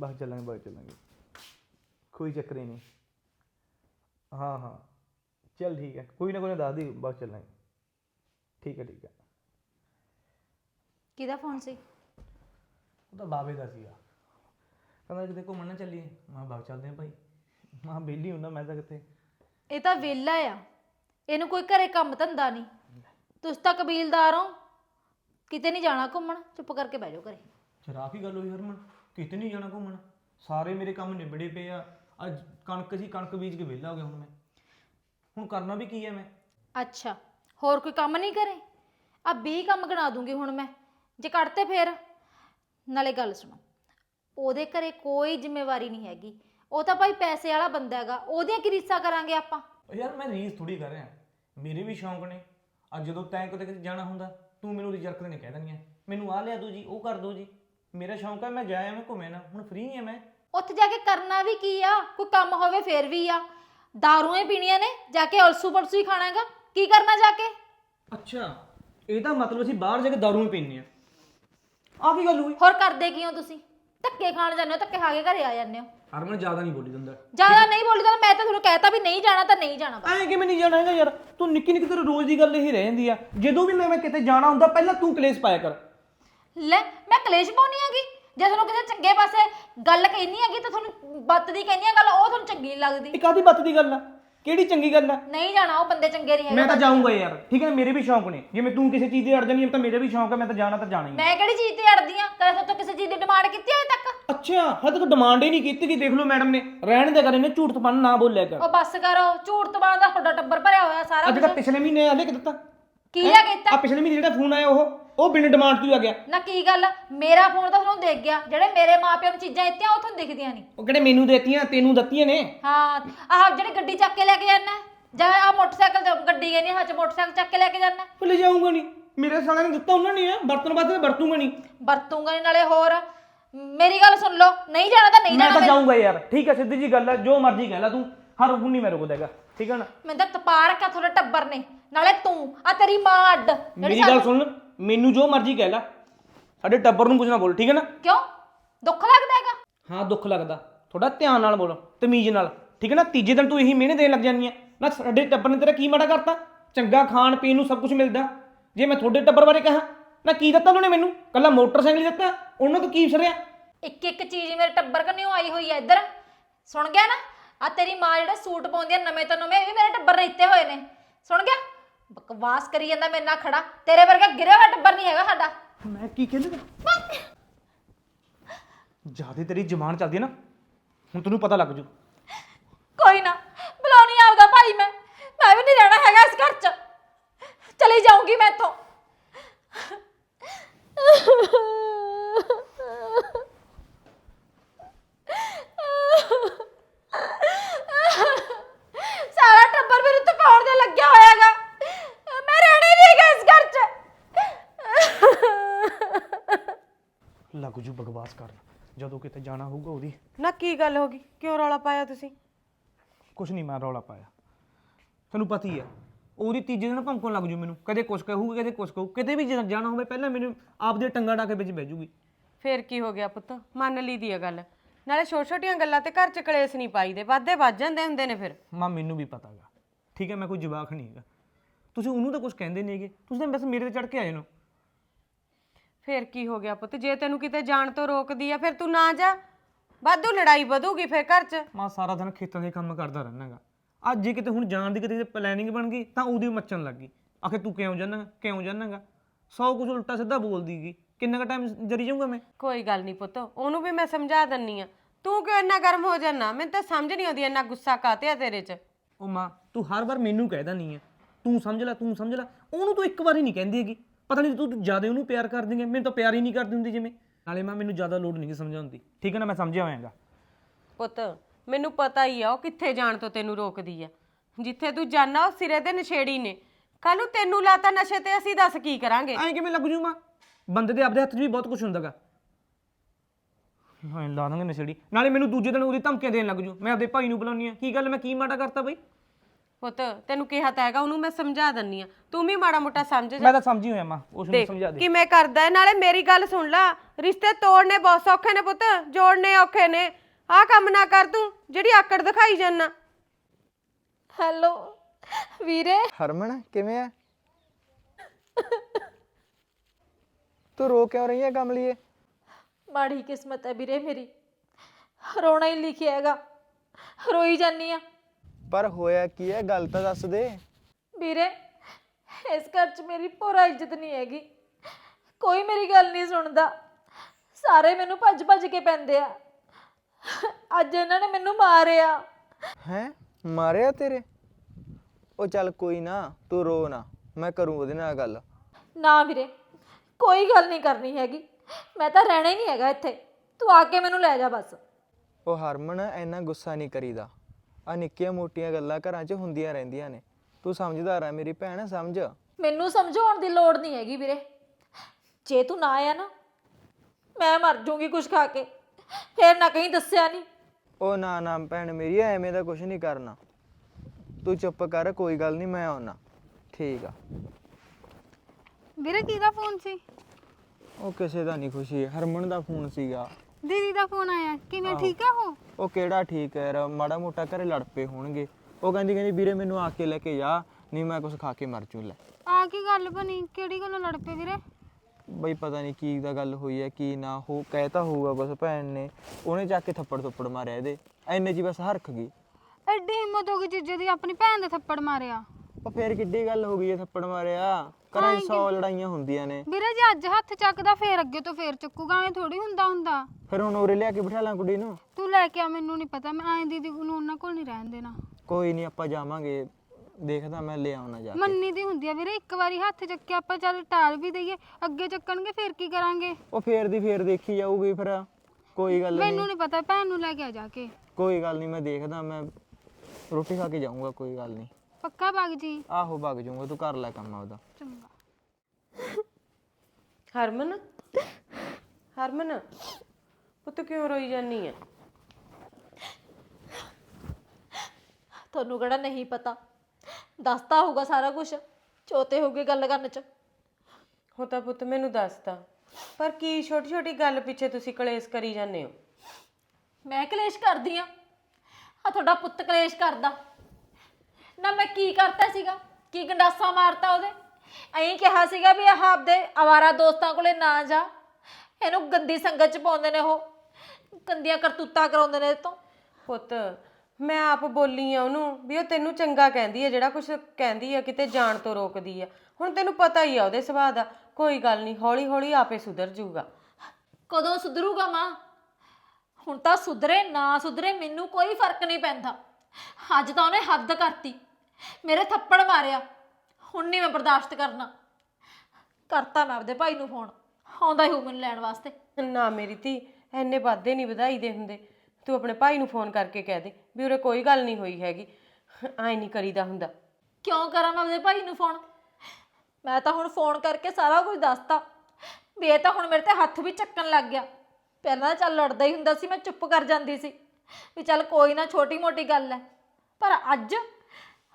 ਬਾਹਰ ਚੱਲਾਂਗੇ ਬਾਹਰ ਚੱਲਾਂਗੇ। ਕੋਈ ਚੱਕਰ ਹੀ ਨਹੀਂ। ਹਾਂ ਹਾਂ। ਚੱਲ ਠੀਕ ਹੈ। ਕੋਈ ਨਾ ਕੋਈ ਨਾ ਦੱਸ ਦੀ ਬਾਹਰ ਚੱਲਾਂਗੇ। ਠੀਕ ਹੈ ਠੀਕ ਹੈ। ਕਿਹਦਾ ਫੋਨ ਸੀ? ਉਹ ਤਾਂ ਬਾਬੇ ਦਾ ਸੀਗਾ। ਕਹਿੰਦਾ ਕਿਤੇ ਘੁੰਮਣ ਨਾ ਚੱਲੀਏ। ਮੈਂ ਬਾਹਰ ਚੱਲਦੇ ਆ ਭਾਈ। ਮੈਂ ਬੇਲੀ ਹੁੰਦਾ ਮੈਂ ਤਾਂ ਕਿਤੇ। ਇਹ ਤਾਂ ਵਿਹਲਾ ਆ। ਇਹਨੂੰ ਕੋਈ ਘਰੇ ਕੰਮ ਧੰਦਾ ਨਹੀਂ। ਤੁਸੀਂ ਤਾਂ ਕਬੀਲਦਾਰ ਹੋ। ਕਿਤੇ ਨਹੀਂ ਜਾਣਾ ਘੁੰਮਣ। ਚੁੱਪ ਕਰਕੇ ਬਹਿ ਜਾਓ ਘਰੇ। ਚਰਾ ਕੀ ਗੱਲ ਹੋਈ ਹਰਮਨ। ਕਿਤੇ ਨਹੀਂ ਜਾਣਾ ਘੁੰਮਣ? ਸਾਰੇ ਮੇਰੇ ਕੰਮ ਨਿਬੜੇ ਪਏ ਆ। ਅੱਜ ਕਣਕ ਸੀ ਕਣਕ ਬੀਜ ਕੇ ਵਿਹਲਾ ਹੋ ਗਿਆ ਹੁਣ ਮੈਂ। ਹੁਣ ਕਰਨਾ ਵੀ ਕੀ ਹੈ ਮੈਂ? ਅੱਛਾ ਹੋਰ ਕੋਈ ਕੰਮ ਨਹੀਂ ਕਰੇ? ਆ 20 ਕੰਮ ਗਣਾ ਦੂੰਗੀ ਹੁਣ ਮੈਂ। ਜੇ ਕੱਢਤੇ ਫੇਰ? ਨਾਲੇ ਗੱਲ ਸੁਣੋ ਉਹਦੇ ਘਰੇ ਕੋਈ ਜ਼ਿੰਮੇਵਾਰੀ ਨਹੀਂ ਹੈਗੀ। ਉਹ ਤਾਂ ਭਾਈ ਪੈਸੇ ਵਾਲਾ ਬੰਦਾ ਹੈਗਾ। ਉਹਦੀਆਂ ਕੀ ਰੀਸਾਂ ਕਰਾਂਗੇ ਆਪਾਂ? ਉਹ ਯਾਰ ਮੈਂ ਰੀਸ ਥੋੜੀ ਕਰ ਰਿਹਾ। ਮੇਰੇ ਵੀ ਸ਼ੌਂਕ ਨੇ। ਅੱਜ ਜਦੋਂ ਤੈਂ ਕਿਤੇ ਕਿਤੇ ਜਾਣਾ ਹੁੰਦਾ ਤੂੰ ਮੈਨੂੰ ਰਿਜਰਕ ਨੇ ਕਹਿ ਦਿੰਦੀ ਆ। ਮੈਨੂੰ ਆ ਲਿਆ ਦੋ ਜੀ ਉਹ ਕਰ ਦੋ ਜੀ। ਮੇਰਾ ਸ਼ੌਂਕ ਹੈ ਮੈਂ ਜਾਇਆ ਮੈਂ ਘੁੰਮੇ ਨਾ ਹੁਣ ਫ੍ਰੀ ਹਾਂ ਮੈਂ। ਉੱਥੇ ਜਾ ਕੇ ਕਰਨਾ ਵੀ ਕੀ ਆ ਕੋਈ ਕੰਮ ਹੋਵੇ ਫੇਰ ਵੀ ਆ। ਦਾਰੂਆਂ ਪੀਣੀਆਂ ਨੇ ਜਾ ਕੇ ਅਲਸੂ ਪਰਸੂ ਹੀ ਖਾਣਾ ਹੈਗਾ ਕੀ ਕਰਨਾ ਜਾ ਕੇ? ਅੱਛਾ ਇਹ ਤਾਂ ਮਤਲਬ ਅਸੀਂ ਬਾਹਰ ਜਾ ਕੇ ਦਾਰੂ ਹੀ ਪੀਂਦੇ ਆ। ਆ ਕੀ ਗੱਲ ਹੋਈ? ਹੋਰ ਕਰਦੇ ਕੀ ਹੋ ਤੁਸੀਂ? ਧੱਕੇ ਖਾਣ ਜਾਂਦੇ ਹੋ ਧੱਕੇ ਖਾ ਕੇ ਘਰੇ ਆ ਜਾਂਦੇ ਹੋ। ਹਰਮਨ ਜ਼ਿਆਦਾ ਨਹੀਂ ਬੋਲੀ ਦਿੰਦਾ ਜ਼ਿਆਦਾ ਨਹੀਂ ਬੋਲੀ ਤਾਂ ਮੈਂ ਤਾਂ ਤੁਹਾਨੂੰ ਕਹਿਤਾ ਵੀ ਨਹੀਂ ਜਾਣਾ ਤਾਂ ਨਹੀਂ ਜਾਣਾ। ਬਸ। ਐਂ ਕਿਵੇਂ ਨਹੀਂ ਜਾਣਾ ਹੈਗਾ ਯਾਰ? ਤੂੰ ਨਿੱਕੀ ਨਿੱਕੀ ਤੇਰੇ ਰੋਜ਼ ਦੀ ਗੱਲ ਇਹੀ ਰਹਿ ਜਾਂਦੀ ਆ। ਜਦੋਂ ਵੀ ਮੈਂ ਮੈਂ ਕਿਤੇ ਜਾਣਾ ਹੁੰਦਾ ਪਹਿਲਾਂ ਤੂੰ ਕਲੇਸ਼ ਪਾਇਆ ਕਰ। ਲੈ ਮੈਂ ਕਲੇਸ਼ ਪਾਉਣੀ ਹੈਗੀ। ਜੇ ਤੁਹਾਨੂੰ ਕਿਸੇ ਚੰਗੇ ਪਾਸੇ ਗੱਲ ਕਹਿਨੀ ਹੈਗੀ ਤਾਂ ਤੁਹਾਨੂੰ ਬੱਤ ਦੀ ਕਹਿਨੀ ਹੈ ਗੱਲ ਉਹ ਤੁਹਾਨੂੰ ਚੰਗੀ ਨਹੀਂ ਲੱਗਦੀ। ਇਹ ਕਾਦੀ ਬੱਤ ਦੀ ਗੱਲ ਆ? ਕਿਹੜੀ ਚੰਗੀ ਗੱਲ ਆ? ਨਹੀਂ ਜਾਣਾ ਉਹ ਬੰਦੇ ਚੰਗੇ ਨਹੀਂ ਹੈਗੇ। ਮੈਂ ਤਾਂ ਜਾਊਂਗਾ ਯਾਰ। ਠੀਕ ਹੈ ਮੇਰੇ ਵੀ ਸ਼ੌਂਕ ਨੇ। ਜਿਵੇਂ ਤੂੰ ਕਿਸੇ ਚੀਜ਼ ਦੇ ਅੜ ਜਾਨੀ ਹੈ ਤਾਂ ਮੇਰੇ ਵੀ ਸ਼ੌਂਕ ਹੈ ਮੈਂ ਤਾਂ ਜਾਣਾ ਤਾਂ ਜਾਣਾ ਹੀ ਆ। ਮੈਂ ਕਿਹੜੀ ਚੀਜ਼ ਤੇ ਅੜਦੀ ਆ? ਕਦੇ ਤੁਹਾਡੇ ਤੋਂ ਕਿਸੇ ਚੀਜ਼ ਦੀ ਡਿਮਾਂਡ ਕੀਤੀ ਹੈ ਤੱਕ? ਅੱਛਾ ਹੱਦ ਤੱਕ ਡਿਮਾਂਡ ਹੀ ਨਹੀਂ ਕੀਤੀ ਕਿ ਦੇਖ ਲਓ ਮੈਡਮ ਨੇ ਰਹਿਣ ਦੇ ਕਰ ਇਹਨੇ ਝੂਠ ਤਪਨ ਨਾ ਬੋਲਿਆ ਕਰ। ਉਹ ਬੱਸ ਕਰੋ ਝੂਠ ਤੋਂ ਬਾਅਦ ਦਾ ਤੁਹਾਡਾ ਟੱਬਰ ਭਰਿਆ ਹੋਇਆ ਸਾਰਾ ਅੱਜ ਕੱਲ੍ਹ ਪਿਛਲੇ ਮਹੀਨੇ ਆਲੇ ਕਿ ਦਿੱਤਾ। ਕੀ ਆ ਕੀਤਾ? ਆ ਪਿਛਲੇ ਮਹੀਨੇ ਜਿਹੜਾ ਫੋਨ ਆਇਆ ਉਹ। ਉਹ ਬਿਨ ਡਿਮਾਂਡ ਤੋਂ ਹੀ ਆ ਗਿਆ। ਨਾ ਕੀ ਗੱਲ? ਮੇਰਾ ਫੋਨ ਤਾਂ ਤੁਹਾਨੂੰ ਦੇਖ ਗਿਆ। ਜਿਹੜੇ ਮੇਰੇ ਮਾਪਿਆਂ ਨੂੰ ਚੀਜ਼ਾਂ ਦਿੱਤੀਆਂ ਉਹ ਤੁਹਾਨੂੰ ਦਿਖਦੀਆਂ ਨਹੀਂ। ਉਹ ਕਿਹੜੇ ਮੈਨੂੰ ਦੇਤੀਆਂ ਤੈਨੂੰ ਦਿੱਤੀਆਂ ਨੇ? ਹਾਂ ਆਹ ਜਿਹੜੀ ਗੱਡੀ ਚੱਕ ਕੇ ਲੈ ਕੇ ਜਾਣਾ ਜਾਂ ਆ ਮੋਟਰਸਾਈਕਲ ਤੇ ਗੱਡੀ ਕਹਿੰਦੀ ਹੱਥ ਮੋਟਰਸਾਈਕਲ ਚੱਕ ਕੇ ਲੈ ਕੇ ਜਾਣਾ ਉਹ ਲੈ ਜਾਊਂਗਾ ਨਹੀਂ। ਮੇਰੇ ਸਾਲਿਆਂ ਨੇ ਦਿੱਤਾ ਉਹਨਾਂ ਨੇ ਆ ਬਰਤਨ ਬਾਅਦ ਵਰਤੂੰਗਾ ਨਹੀਂ। ਵਰਤੂੰਗਾ ਨਹੀਂ ਨਾਲੇ ਹੋਰ। ਮੇਰੀ ਗੱਲ ਸੁਣ ਲਓ ਨਹੀਂ ਜਾਣਾ ਤਾਂ ਨਹੀਂ ਮੈਂ ਜਾਣਾ ਤਾਂ ਜਾਊਂਗਾ ਯਾਰ। ਠੀਕ ਹੈ ਸਿੱਧੀ ਜੀ ਗੱਲ ਹੈ ਜੋ ਮਰਜ਼ੀ ਕਹਿ ਲੈ ਤੂੰ। ਹਰ ਹੁਣ ਨਹੀਂ ਮੇਰੇ ਕੋਲ ਦੇਗਾ ਠੀਕ ਹੈ ਨਾ? ਮੈਂ ਤਾਂ ਤਪਾ ਰੱਖਿਆ ਤੁਹਾਡੇ ਟੱਬਰ ਨੇ। ਨਾਲੇ ਤੂੰ ਆ ਤੇਰੀ ਮਾਂ ਅੱਡ। ਜਿਹੜੀ ਮੇਰੀ ਗੱਲ ਸੁਣ। ਮੈਨੂੰ ਜੋ ਮਰਜ਼ੀ ਕਹਿ ਲੈ। ਸਾਡੇ ਟੱਬਰ ਨੂੰ ਪੁੱਛਣਾ ਬੋਲ ਠੀਕ ਹੈ ਨਾ? ਕਿਉਂ? ਦੁੱਖ ਲੱਗਦਾ ਹੈਗਾ? ਹਾਂ ਦੁੱਖ ਲੱਗਦਾ। ਥੋੜਾ ਧਿਆਨ ਨਾਲ ਬੋਲ ਤਮੀਜ਼ ਨਾਲ। ਠੀਕ ਹੈ ਨਾ? ਤੀਜੇ ਦਿਨ ਤੂੰ ਇਹੀ ਮਿਹਨੇ ਦੇਣ ਲੱਗ ਜਾਂਦੀ ਹੈ ਨਾ ਸਾਡੇ ਟੱਬਰ ਨੇ ਤੇਰਾ ਕੀ ਮਾੜਾ ਕਰਤਾ? ਚੰਗਾ ਖਾਣ ਪੀਣ ਨੂੰ ਸਭ ਕੁਝ ਮਿਲਦਾ। ਜੇ ਮੈਂ ਤੁਹਾਡੇ ਟੱਬਰ ਬਾਰੇ ਕਹਾਂ ਨਾ ਕੀ ਦਿੱਤਾ ਉਹਨਾਂ ਨੇ ਮੈਨੂੰ? ਕੱਲਾ ਮੋਟਰਸਾਈਕਲ ਹੀ ਦਿੱਤਾ। ਉਹਨਾਂ ਤੋਂ ਕੀ ਸਰਿਆ ਇੱਕ ਇੱਕ ਚੀਜ਼ ਮੇਰੇ ਟੱਬਰ ਕੰਨਿਓ ਆਈ ਹੋਈ ਹੈ ਇੱਧਰ। ਸੁਣ ਗਿਆ ਨਾ? ਆ ਤੇਰੀ ਮਾਂ ਜਿਹੜਾ ਸੂਟ ਪਾਉਂਦੀ ਆ ਨਵੇਂ ਤੋਂ ਨਵੇਂ ਇਹ ਵੀ ਮੇਰੇ ਟੱਬਰ ਨੇ ਦਿੱਤੇ ਹੋਏ ਨੇ। ਸੁਣ ਗਿਆ? ਬਕਵਾਸ ਕਰੀ ਜਾਂਦਾ ਮੇਰੇ ਨਾਲ ਖੜਾ। ਤੇਰੇ ਵਰਗਾ ਗਿਰਿਆ ਹੋਇਆ ਟੱਬਰ ਨਹੀਂ ਹੈਗਾ ਸਾਡਾ। ਮੈਂ ਕੀ ਕਹਿੰਦਾ ਜਿਆਦੇ ਤੇਰੀ ਜ਼ਬਾਨ ਚੱਲਦੀ ਹੈ ਨਾ ਹੁਣ ਤੈਨੂੰ ਪਤਾ ਲੱਗ ਜੂ। ਕੋਈ ਨਾ ਬੁਲਾਉਣੀ ਆਪਦਾ ਭਾਈ ਮੈਂ। ਮੈਂ ਵੀ ਨਹੀਂ ਰਹਿਣਾ ਹੈਗਾ ਇਸ ਘਰ 'ਚ। ਚਲੀ ਜਾਊਂਗੀ ਮੈਂ ਇੱਥੋਂ ਸਾਰਾ ਟੱਬਰ ਮੇਰੇ ਤੋਂ ਪਾਉਣ ਦੇ ਲੱਗਿਆ ਹੋਇਆਗਾ ਮੈਂ ਰਹਿਣਾ ਹੀ ਨਹੀਂ ਹੈਗਾ ਇਸ ਘਰ 'ਚ ਲੱਗ ਜੂ ਬਕਵਾਸ ਕਰ ਜਦੋਂ ਕਿਤੇ ਜਾਣਾ ਹੋਊਗਾ ਉਹਦੀ। ਨਾ ਕੀ ਗੱਲ ਹੋ ਗਈ? ਕਿਉਂ ਰੌਲਾ ਪਾਇਆ ਤੁਸੀਂ? ਕੁਛ ਨਹੀਂ ਮੈਂ ਰੌਲਾ ਪਾਇਆ। ਤੁਹਾਨੂੰ ਪਤਾ ਹੀ ਹੈ ਉਹਦੀ ਤੀਜੇ ਦਿਨ ਭੌਂਕਣ ਲੱਗ ਜੂ ਮੈਨੂੰ। ਕਦੇ ਕੁਛ ਕਹੂਗੀ ਕਦੇ ਕੁਛ ਕਹੂ। ਕਿਤੇ ਵੀ ਜੇ ਜਾਣਾ ਹੋਵੇ ਪਹਿਲਾਂ ਮੈਨੂੰ ਆਪਦੇ ਟੰਗਾ ਡਾ ਕੇ ਵਿੱਚ ਬਹਿ ਜੂਗੀ। ਫੇਰ ਕੀ ਹੋ ਗਿਆ ਪੁੱਤ? ਮੰਨ ਲਈ ਦੀ ਇਹ ਗੱਲ। ਨਾਲੇ ਛੋਟ ਛੋਟੀਆਂ ਗੱਲਾਂ ਤੇ ਘਰ ਚ ਕਲੇਸ਼ ਨਹੀਂ ਪਾਈਦੇ। ਵਾਧੇ ਵੱਜ ਜਾਂਦੇ ਹੁੰਦੇ ਨੇ ਫਿਰ। ਮਾਂ ਮੈਨੂੰ ਵੀ ਪਤਾਗਾ ਠੀਕ ਹੈ ਮੈਂ ਕੋਈ ਜਵਾਕ ਨਹੀਂ ਹੈਗਾ। ਤੁਸੀਂ ਉਹਨੂੰ ਤਾਂ ਕੁਝ ਕਹਿੰਦੇ ਨਹੀਂ ਹੈਗੇ। ਤੁਸੀਂ ਤਾਂ ਬਸ ਮੇਰੇ ਤੇ ਚੜ ਕੇ ਆ ਜਾਣੋ ਫੇਰ ਕੀ ਹੋ ਗਿਆ ਪੁੱਤ? ਜੇ ਤੈਨੂੰ ਕਿਤੇ ਜਾਣ ਤੋਂ ਰੋਕਦੀ ਆ ਫਿਰ ਤੂੰ ਨਾ ਜਾ। ਵਾਧੂ ਲੜਾਈ ਵਧੂਗੀ ਫਿਰ ਘਰ ਚ। ਮਾਂ ਸਾਰਾ ਦਿਨ ਖੇਤਾਂ ਦੇ ਕੰਮ ਕਰਦਾ ਰਹਿਣਾਗਾ ਅੱਜ ਜੇ ਕਿਤੇ ਹੁਣ ਜਾਣ ਦੀ ਕਿਤੇ ਪਲੈਨਿੰਗ ਬਣ ਗਈ ਤਾਂ ਉਹਦੀ ਮੱਚਣ ਲੱਗ ਗਈ। ਆਖੇ ਤੂੰ ਕਿਉਂ ਜਾਣਾਗਾ ਕਿਉਂ ਜਾਣਾਗਾ ਸੌ ਕੁਝ ਉਲਟਾ ਸਿੱਧਾ ਬੋਲਦੀਗੀ ਕਿੰਨਾ ਕ ਟਾਈਮ ਜਰੀ ਜਾਊਂਗਾ ਮੈਂ? ਕੋਈ ਗੱਲ ਨਹੀਂ ਪੁੱਤ ਉਹਨੂੰ ਵੀ ਮੈਂ ਸਮਝਾ ਦਿੰਨੀ ਆ। ਤੂੰ ਕਿਉਂ ਇੰਨਾ ਗਰਮ ਹੋ ਜਾਨਾ? ਮੈਨੂੰ ਤਾਂ ਸਮਝ ਨਹੀਂ ਆਉਂਦੀ ਇੰਨਾ ਗੁੱਸਾ ਕਾਤੇ ਆ ਤੇਰੇ ਚ। ਉਹ ਮਾਂ ਤੂੰ ਹਰ ਵਾਰ ਮੈਨੂੰ ਕਹਿਦਾ ਨਹੀਂ ਹੈ ਤੂੰ ਸਮਝ ਲੈ ਤੂੰ ਸਮਝ ਲੈ। ਉਹਨੂੰ ਤੂੰ ਇੱਕ ਵਾਰੀ ਨਹੀਂ ਕਹਿੰਦੀ ਹੈਗੀ। ਪਤਾ ਨਹੀਂ ਤੂੰ ਜ਼ਿਆਦਾ ਉਹਨੂੰ ਪਿਆਰ ਕਰਦੀ ਹੈ ਮੈਨੂੰ ਤਾਂ ਪਿਆਰ ਹੀ ਨਹੀਂ ਕਰਦੀ ਹੁੰਦੀ ਜਿਵੇਂ। ਨਾਲੇ ਮਾਂ ਮੈਨੂੰ ਜ਼ਿਆਦਾ ਲੋੜ ਨਹੀਂ ਸਮਝਾਉਂਦੀ ਠੀਕ ਹੈ ਨਾ ਮੈਂ ਸਮਝਿਆ ਹੋਇਆਗਾ। ਪੁੱਤ ਮੈਨੂੰ ਪਤਾ ਹੀ ਆ ਉਹ ਕਿੱਥੇ ਜਾਣ ਤੋਂ ਤੈਨੂੰ ਰੋਕਦੀ ਆ। ਜਿੱਥੇ ਤੂੰ ਜਾਣਾ ਉਹ ਸਿਰੇ ਤੇ ਨਸ਼ੇੜੀ ਨੇ। ਕੱਲ ਨੂੰ ਤੈਨੂੰ ਲਾਤਾ ਨਸ਼ੇ ਤੇ ਅਸੀਂ ਦੱਸ ਕੀ ਕਰਾਂਗੇ? ਐਂ ਕਿਵੇਂ ਲੱਗ ਜੂ ਮਾਂ ਬੰਦੇ ਦੇ ਆਪਦੇ ਹੱਥ 'ਚ ਵੀ ਬਹੁਤ ਕੁਝ ਹੁੰਦਾਗਾ। ਹਾਂ ਲਾ ਦਾਂਗੇ ਨਸ਼ੇੜੀ। ਨਾਲੇ ਮੈਨੂੰ ਦੂਜੇ ਦਿਨ ਉਹਦੀ ਧਮਕੀਆਂ ਦੇਣ ਲੱਗ ਜੂ। ਮੈਂ ਆਪਦੇ ਭਾਈ ਨੂੰ ਬੁਲਾਉਣੀ ਆ। ਕੀ ਗੱਲ ਮੈਂ ਕੀ ਮਾੜਾ ਕਰਤਾ ਬਈ? ਪੁੱਤ ਤੈਨੂੰ ਕਿਹਾ ਤਾਂ ਹੈਗਾ ਉਹਨੂੰ ਮੈਂ ਸਮਝਾ ਦਿੰਨੀ ਆ। ਤੂੰ ਵੀ ਮਾੜਾ ਮੋਟਾ ਸਮਝ ਜਾ। ਮੈਂ ਤਾਂ ਸਮਝੀ ਹੋਇਆ ਮਾਂ ਉਸ ਨੂੰ ਦੇਖ ਸਮਝਾ ਦੇ। ਕਿਵੇਂ ਕਰਦਾ ਹੈ ਨਾਲੇ ਮੇਰੀ ਗੱਲ ਸੁਣ ਲਾ। ਰਿਸ਼ਤੇ ਤੋੜਨੇ ਬਹੁਤ ਸੌਖੇ ਨੇ ਪੁੱਤ ਜੋੜਨੇ ਔਖੇ ਨੇ। ਆਹ ਕੰਮ ਨਾ ਕਰ ਤੂੰ ਜਿਹੜੀ ਆਕੜ ਦਿਖਾਈ ਜਾਂਦਾ। ਹੈਲੋ ਵੀਰੇ। ਹਰਮਨ ਕਿਵੇਂ ਆ? ਤੂੰ ਰੋ ਕਿਉਂ ਰਹੀ ਹੈ ਕਮਲੀਏ ਮਾੜੀ ਕਿਸਮਤ ਹੈ ਵੀਰੇ ਮੇਰੀ। ਰੋਣਾ ਹੀ ਲਿਖਿਆ ਹੈਗਾ। ਰੋਈ ਜਾਨੀ ਆ। ਪਰ ਹੋਇਆ ਕੀ ਹੈ? ਗੱਲ ਤਾਂ ਦੱਸ ਦੇ। ਵੀਰੇ ਇਸ ਘਰ 'ਚ ਮੇਰੀ ਪੂਰਾ ਇੱਜ਼ਤ ਨਹੀਂ ਹੈਗੀ। ਕੋਈ ਮੇਰੀ ਗੱਲ ਨਹੀਂ ਸੁਣਦਾ। ਸਾਰੇ ਮੈਨੂੰ ਭੱਜ ਭੱਜ ਕੇ ਪੈਂਦੇ ਆ। ਅੱਜ ਇਹਨਾਂ ਨੇ ਮੈਨੂੰ ਮਾਰਿਆ। ਹੈ? ਮਾਰਿਆ ਤੇਰੇ? ਉਹ ਚੱਲ ਕੋਈ ਨਾ ਤੂੰ ਰੋ ਨਾ। ਮੈਂ ਕਰੂੰ ਉਹਦੇ ਨਾਲ ਗੱਲ। ਨਾ ਵੀਰੇ ਕੋਈ ਗੱਲ ਨਹੀਂ ਕਰਨੀ ਹੈਗੀ। ਮੈਂ ਤਾਂ ਰਹਿਣਾ ਹੀ ਨਹੀਂ ਹੈਗਾ ਇੱਥੇ। ਤੂੰ ਆ ਕੇ ਮੈਨੂੰ ਲੈ ਜਾ ਬਸ। ਉਹ ਹਰਮਨ ਇੰਨਾ ਗੁੱਸਾ ਨਹੀਂ ਕਰੀਦਾ। ਆ ਨਿੱਕੀਆਂ ਮੋਟੀਆਂ ਗੱਲਾਂ ਘਰਾਂ 'ਚ ਹੁੰਦੀਆਂ ਰਹਿੰਦੀਆਂ ਨੇ। ਤੂੰ ਸਮਝਦਾਰ ਆ ਮੇਰੀ ਭੈਣ ਸਮਝ? ਮੈਨੂੰ ਸਮਝਾਉਣ ਦੀ ਲੋੜ ਨਹੀਂ ਹੈਗੀ ਵੀਰੇ। ਜੇ ਤੂੰ ਨਾ ਆਇਆ ਨਾ ਮੈਂ ਮਰ ਜਾਊਂਗੀ ਕੁਝ ਖਾ ਕੇ। ਫੇਰ ਨਾ ਕਹੀਂ ਦੱਸਿਆ ਨਹੀਂ। ਉਹ ਨਾ ਨਾ ਭੈਣ ਮੇਰੀ ਐਵੇਂ ਦਾ ਕੁਝ ਨਹੀਂ ਕਰਨਾ। ਤੂੰ ਚੁੱਪ ਕਰ ਕੋਈ ਗੱਲ ਨਹੀਂ ਮੈਂ ਆਉਣਾ ਠੀਕ ਆ। ਵੀਰੇ ਕਿਹਦਾ ਫੋਨ ਸੀ? ਉਹ ਕਿਸੇ ਦਾ ਨਹੀਂ ਖੁਸ਼ੀ ਹਰਮਨ ਦਾ ਫੋਨ ਸੀਗਾ। ਦੀਦੀ ਦਾ ਫੋਨ ਆਇਆ ਕਿਵੇਂ ਠੀਕ ਆ ਉਹ ਉਹ ਕਿਹੜਾ ਠੀਕ ਹੈ ਯਾਰ ਮਾੜਾ ਮੋਟਾ ਘਰੇ ਲੜ ਪਏ ਹੋਣਗੇ। ਉਹ ਕਹਿੰਦੀ ਕਹਿੰਦੀ ਵੀਰੇ ਮੈਨੂੰ ਆ ਕੇ ਲੈ ਕੇ ਜਾ ਨਹੀਂ ਮੈਂ ਕੁਝ ਖਾ ਕੇ ਮਰ ਜੂ ਲੈ। ਆ ਕੀ ਗੱਲ ਬਣੀ? ਕਿਹੜੀ ਗੱਲੋਂ ਲੜ ਪਏ ਵੀਰੇ? ਬਈ ਪਤਾ ਨਹੀਂ ਕੀ ਦਾ ਗੱਲ ਹੋਈ ਹੈ ਕੀ ਨਾ ਹੋ ਕਹਿਤਾ ਹੋਊਗਾ ਬਸ ਭੈਣ ਨੇ। ਉਹਨੇ ਚੱਕ ਕੇ ਥੱਪੜ ਥੱਪੜ ਮਾਰਿਆ ਇਹਦੇ। ਐਨੇ ਜੀ ਬਸ ਹਰਖ ਗਈ। ਐਡੀ ਹਿੰਮਤ ਹੋ ਗਈ ਜੀਜੇ ਦੀ ਆਪਣੀ ਭੈਣ ਦੇ ਥੱਪੜ ਮਾਰਿਆ। ਉਹ ਫੇਰ ਕਿੱਡੀ ਗੱਲ ਹੋ ਗਈ ਹੈ ਥੱਪੜ ਮਾਰਿਆ। 'ਚ 100 ਲੜਾਈਆਂ ਹੁੰਦੀਆਂ ਨੇ। ਵੀਰੇ ਜੇ ਅੱਜ ਹੱਥ ਚੱਕਦਾ ਫੇਰ ਅੱਗੇ ਤੋਂ ਫੇਰ ਚੱਕੂਗਾ ਐ ਥੋੜੀ ਹੁੰਦਾ ਹੁੰਦਾ। ਫਿਰ ਹੁਣ ਉਰੇ ਲਿਆ ਕੇ ਬਿਠਾ ਲਾਂ ਕੁੜੀ ਨੂੰ। ਤੂੰ ਲੈ ਕੇ ਆ ਮੈਨੂੰ ਨਹੀਂ ਪਤਾ ਮੈਂ ਐਂ ਦੀਦੀ ਨੂੰ ਉਹਨਾਂ ਕੋਲ ਨਹੀਂ ਰਹਿਣ ਦੇਣਾ। ਕੋਈ ਨਹੀਂ ਆਪਾਂ ਜਾਵਾਂਗੇ। ਦੇਖਦਾ ਮੈਂ ਲੈ ਆਉਣਾ ਜਾ ਕੇ। ਮੰਨੀ ਦੀ ਹੁੰਦੀ ਆ ਵੀਰੇ ਇੱਕ ਵਾਰੀ ਹੱਥ ਚੱਕਿਆ ਆਪਾਂ ਚੱਲ ਟਾਲ ਵੀ ਦਈਏ ਅੱਗੇ ਚੱਕਣਗੇ ਫੇਰ ਕੀ ਕਰਾਂਗੇ? ਉਹ ਫੇਰ ਦੀ ਫੇਰ ਦੇਖੀ ਜਾਊਗੀ ਫਿਰ। ਕੋਈ ਗੱਲ ਨਹੀਂ ਮੈਨੂੰ ਨਹੀਂ ਪਤਾ ਭੈਣ ਨੂੰ ਲੈ ਕੇ ਆ ਜਾ ਕੇ। ਕੋਈ ਗੱਲ ਨਹੀਂ ਮੈਂ ਦੇਖਦਾ ਮੈਂ ਰੋਟੀ ਖਾ ਕੇ ਜਾਊਂਗਾ ਕੋਈ ਗੱਲ ਨਹੀਂ ਪੱਕਾ ਬਾਗ ਜੀ? ਆਹੋ ਭੱਗ ਜਾਊਂਗਾ ਤੂੰ ਕਰ ਲੈ ਕੰਮ ਆਪਦਾ। ਚੰਗਾ। ਹਰਮਨ? ਹਰਮਨ ਪੁੱਤ ਕਿਉਂ ਰੋਈ ਜਾਨੀ ਆ ਤੁਹਾਨੂੰ ਕਿਹੜਾ ਨਹੀਂ ਪਤਾ? ਦੱਸਤਾ ਹੋਊਗਾ ਸਾਰਾ ਕੁਝ ਚੋਤੇ ਹੋਗੇ ਗੱਲ ਕਰਨ 'ਚ। ਹੋ ਤਾਂ ਪੁੱਤ ਮੈਨੂੰ ਦੱਸਦਾ ਪਰ ਕੀ ਛੋਟੀ ਛੋਟੀ ਗੱਲ ਪਿੱਛੇ ਤੁਸੀਂ ਕਲੇਸ਼ ਕਰੀ ਜਾਂਦੇ ਹੋ? ਮੈਂ ਕਲੇਸ਼ ਕਰਦੀ ਆ। ਆ ਤੁਹਾਡਾ ਪੁੱਤ ਕਲੇਸ਼ ਕਰਦਾ। ਨਾ ਮੈਂ ਕੀ ਕਰਤਾ ਸੀਗਾ? ਕੀ ਗੰਡਾਸਾ ਮਾਰਤਾ ਉਹਦੇ? ਐਂ ਕਿਹਾ ਸੀਗਾ ਵੀ ਆਹ ਆਪਦੇ ਆਵਾਰਾ ਦੋਸਤਾਂ ਕੋਲੇ ਨਾ ਜਾ। ਇਹਨੂੰ ਗੰਦੀ ਸੰਗਤ ਚ ਪਾਉਂਦੇ ਨੇ ਉਹ। ਗੰਦੀਆਂ ਕਰਤੂਤਾਂ ਕਰਾਉਂਦੇ ਨੇ ਇਹ ਤੋਂ। ਪੁੱਤ ਮੈਂ ਆਪ ਬੋਲੀ ਆ ਉਹਨੂੰ ਵੀ ਉਹ ਤੈਨੂੰ ਚੰਗਾ ਕਹਿੰਦੀ ਆ ਜਿਹੜਾ ਕੁਝ ਕਹਿੰਦੀ ਆ ਕਿਤੇ ਜਾਣ ਤੋਂ ਰੋਕਦੀ ਆ। ਹੁਣ ਤੈਨੂੰ ਪਤਾ ਹੀ ਆ ਉਹਦੇ ਸੁਭਾਅ ਦਾ। ਕੋਈ ਗੱਲ ਨਹੀਂ ਹੌਲੀ ਹੌਲੀ ਆਪੇ ਸੁਧਰ ਜਾਊਗਾ। ਕਦੋਂ ਸੁਧਰੂਗਾ ਮਾਂ? ਹੁਣ ਤਾਂ ਸੁਧਰੇ ਨਾ ਸੁਧਰੇ ਮੈਨੂੰ ਕੋਈ ਫ਼ਰਕ ਨਹੀਂ ਪੈਂਦਾ। ਅੱਜ ਤਾਂ ਉਹਨੇ ਹੱਦ ਕਰਤੀ। ਮੇਰੇ ਥੱਪੜ ਮਾਰਿਆ। ਹੁਣ ਨਹੀਂ ਮੈਂ ਬਰਦਾਸ਼ਤ ਕਰਨਾ। ਕਰਤਾ ਮੈਂ ਆਪਦੇ ਭਾਈ ਨੂੰ ਫੋਨ। ਆਉਂਦਾ ਹੀ ਮੈਨੂੰ ਲੈਣ ਵਾਸਤੇ। ਨਾ ਮੇਰੀ ਧੀ ਐਨੇ ਵਾਧੇ ਨਹੀਂ ਵਧਾਈ ਦੇ ਹੁੰਦੇ। ਤੂੰ ਆਪਣੇ ਭਾਈ ਨੂੰ ਫੋਨ ਕਰਕੇ ਕਹਿ ਦੇ ਵੀ ਉਰੇ ਕੋਈ ਗੱਲ ਨਹੀਂ ਹੋਈ ਹੈਗੀ। ਐ ਨਹੀਂ ਕਰੀਦਾ ਹੁੰਦਾ। ਕਿਉਂ ਕਰਾਂ ਮੈਂ ਆਪਦੇ ਭਾਈ ਨੂੰ ਫੋਨ? ਮੈਂ ਤਾਂ ਹੁਣ ਫੋਨ ਕਰਕੇ ਸਾਰਾ ਕੁਝ ਦੱਸਤਾ। ਵੀ ਇਹ ਤਾਂ ਹੁਣ ਮੇਰੇ ਤੇ ਹੱਥ ਵੀ ਚੱਕਣ ਲੱਗ ਗਿਆ। ਪਹਿਲਾਂ ਤਾਂ ਚੱਲ ਲੜਦਾ ਹੀ ਹੁੰਦਾ ਸੀ ਮੈਂ ਚੁੱਪ ਕਰ ਜਾਂਦੀ ਸੀ। ਵੀ ਚੱਲ ਕੋਈ ਨਾ ਛੋਟੀ ਮੋਟੀ ਗੱਲ ਹੈ। ਪਰ ਅੱਜ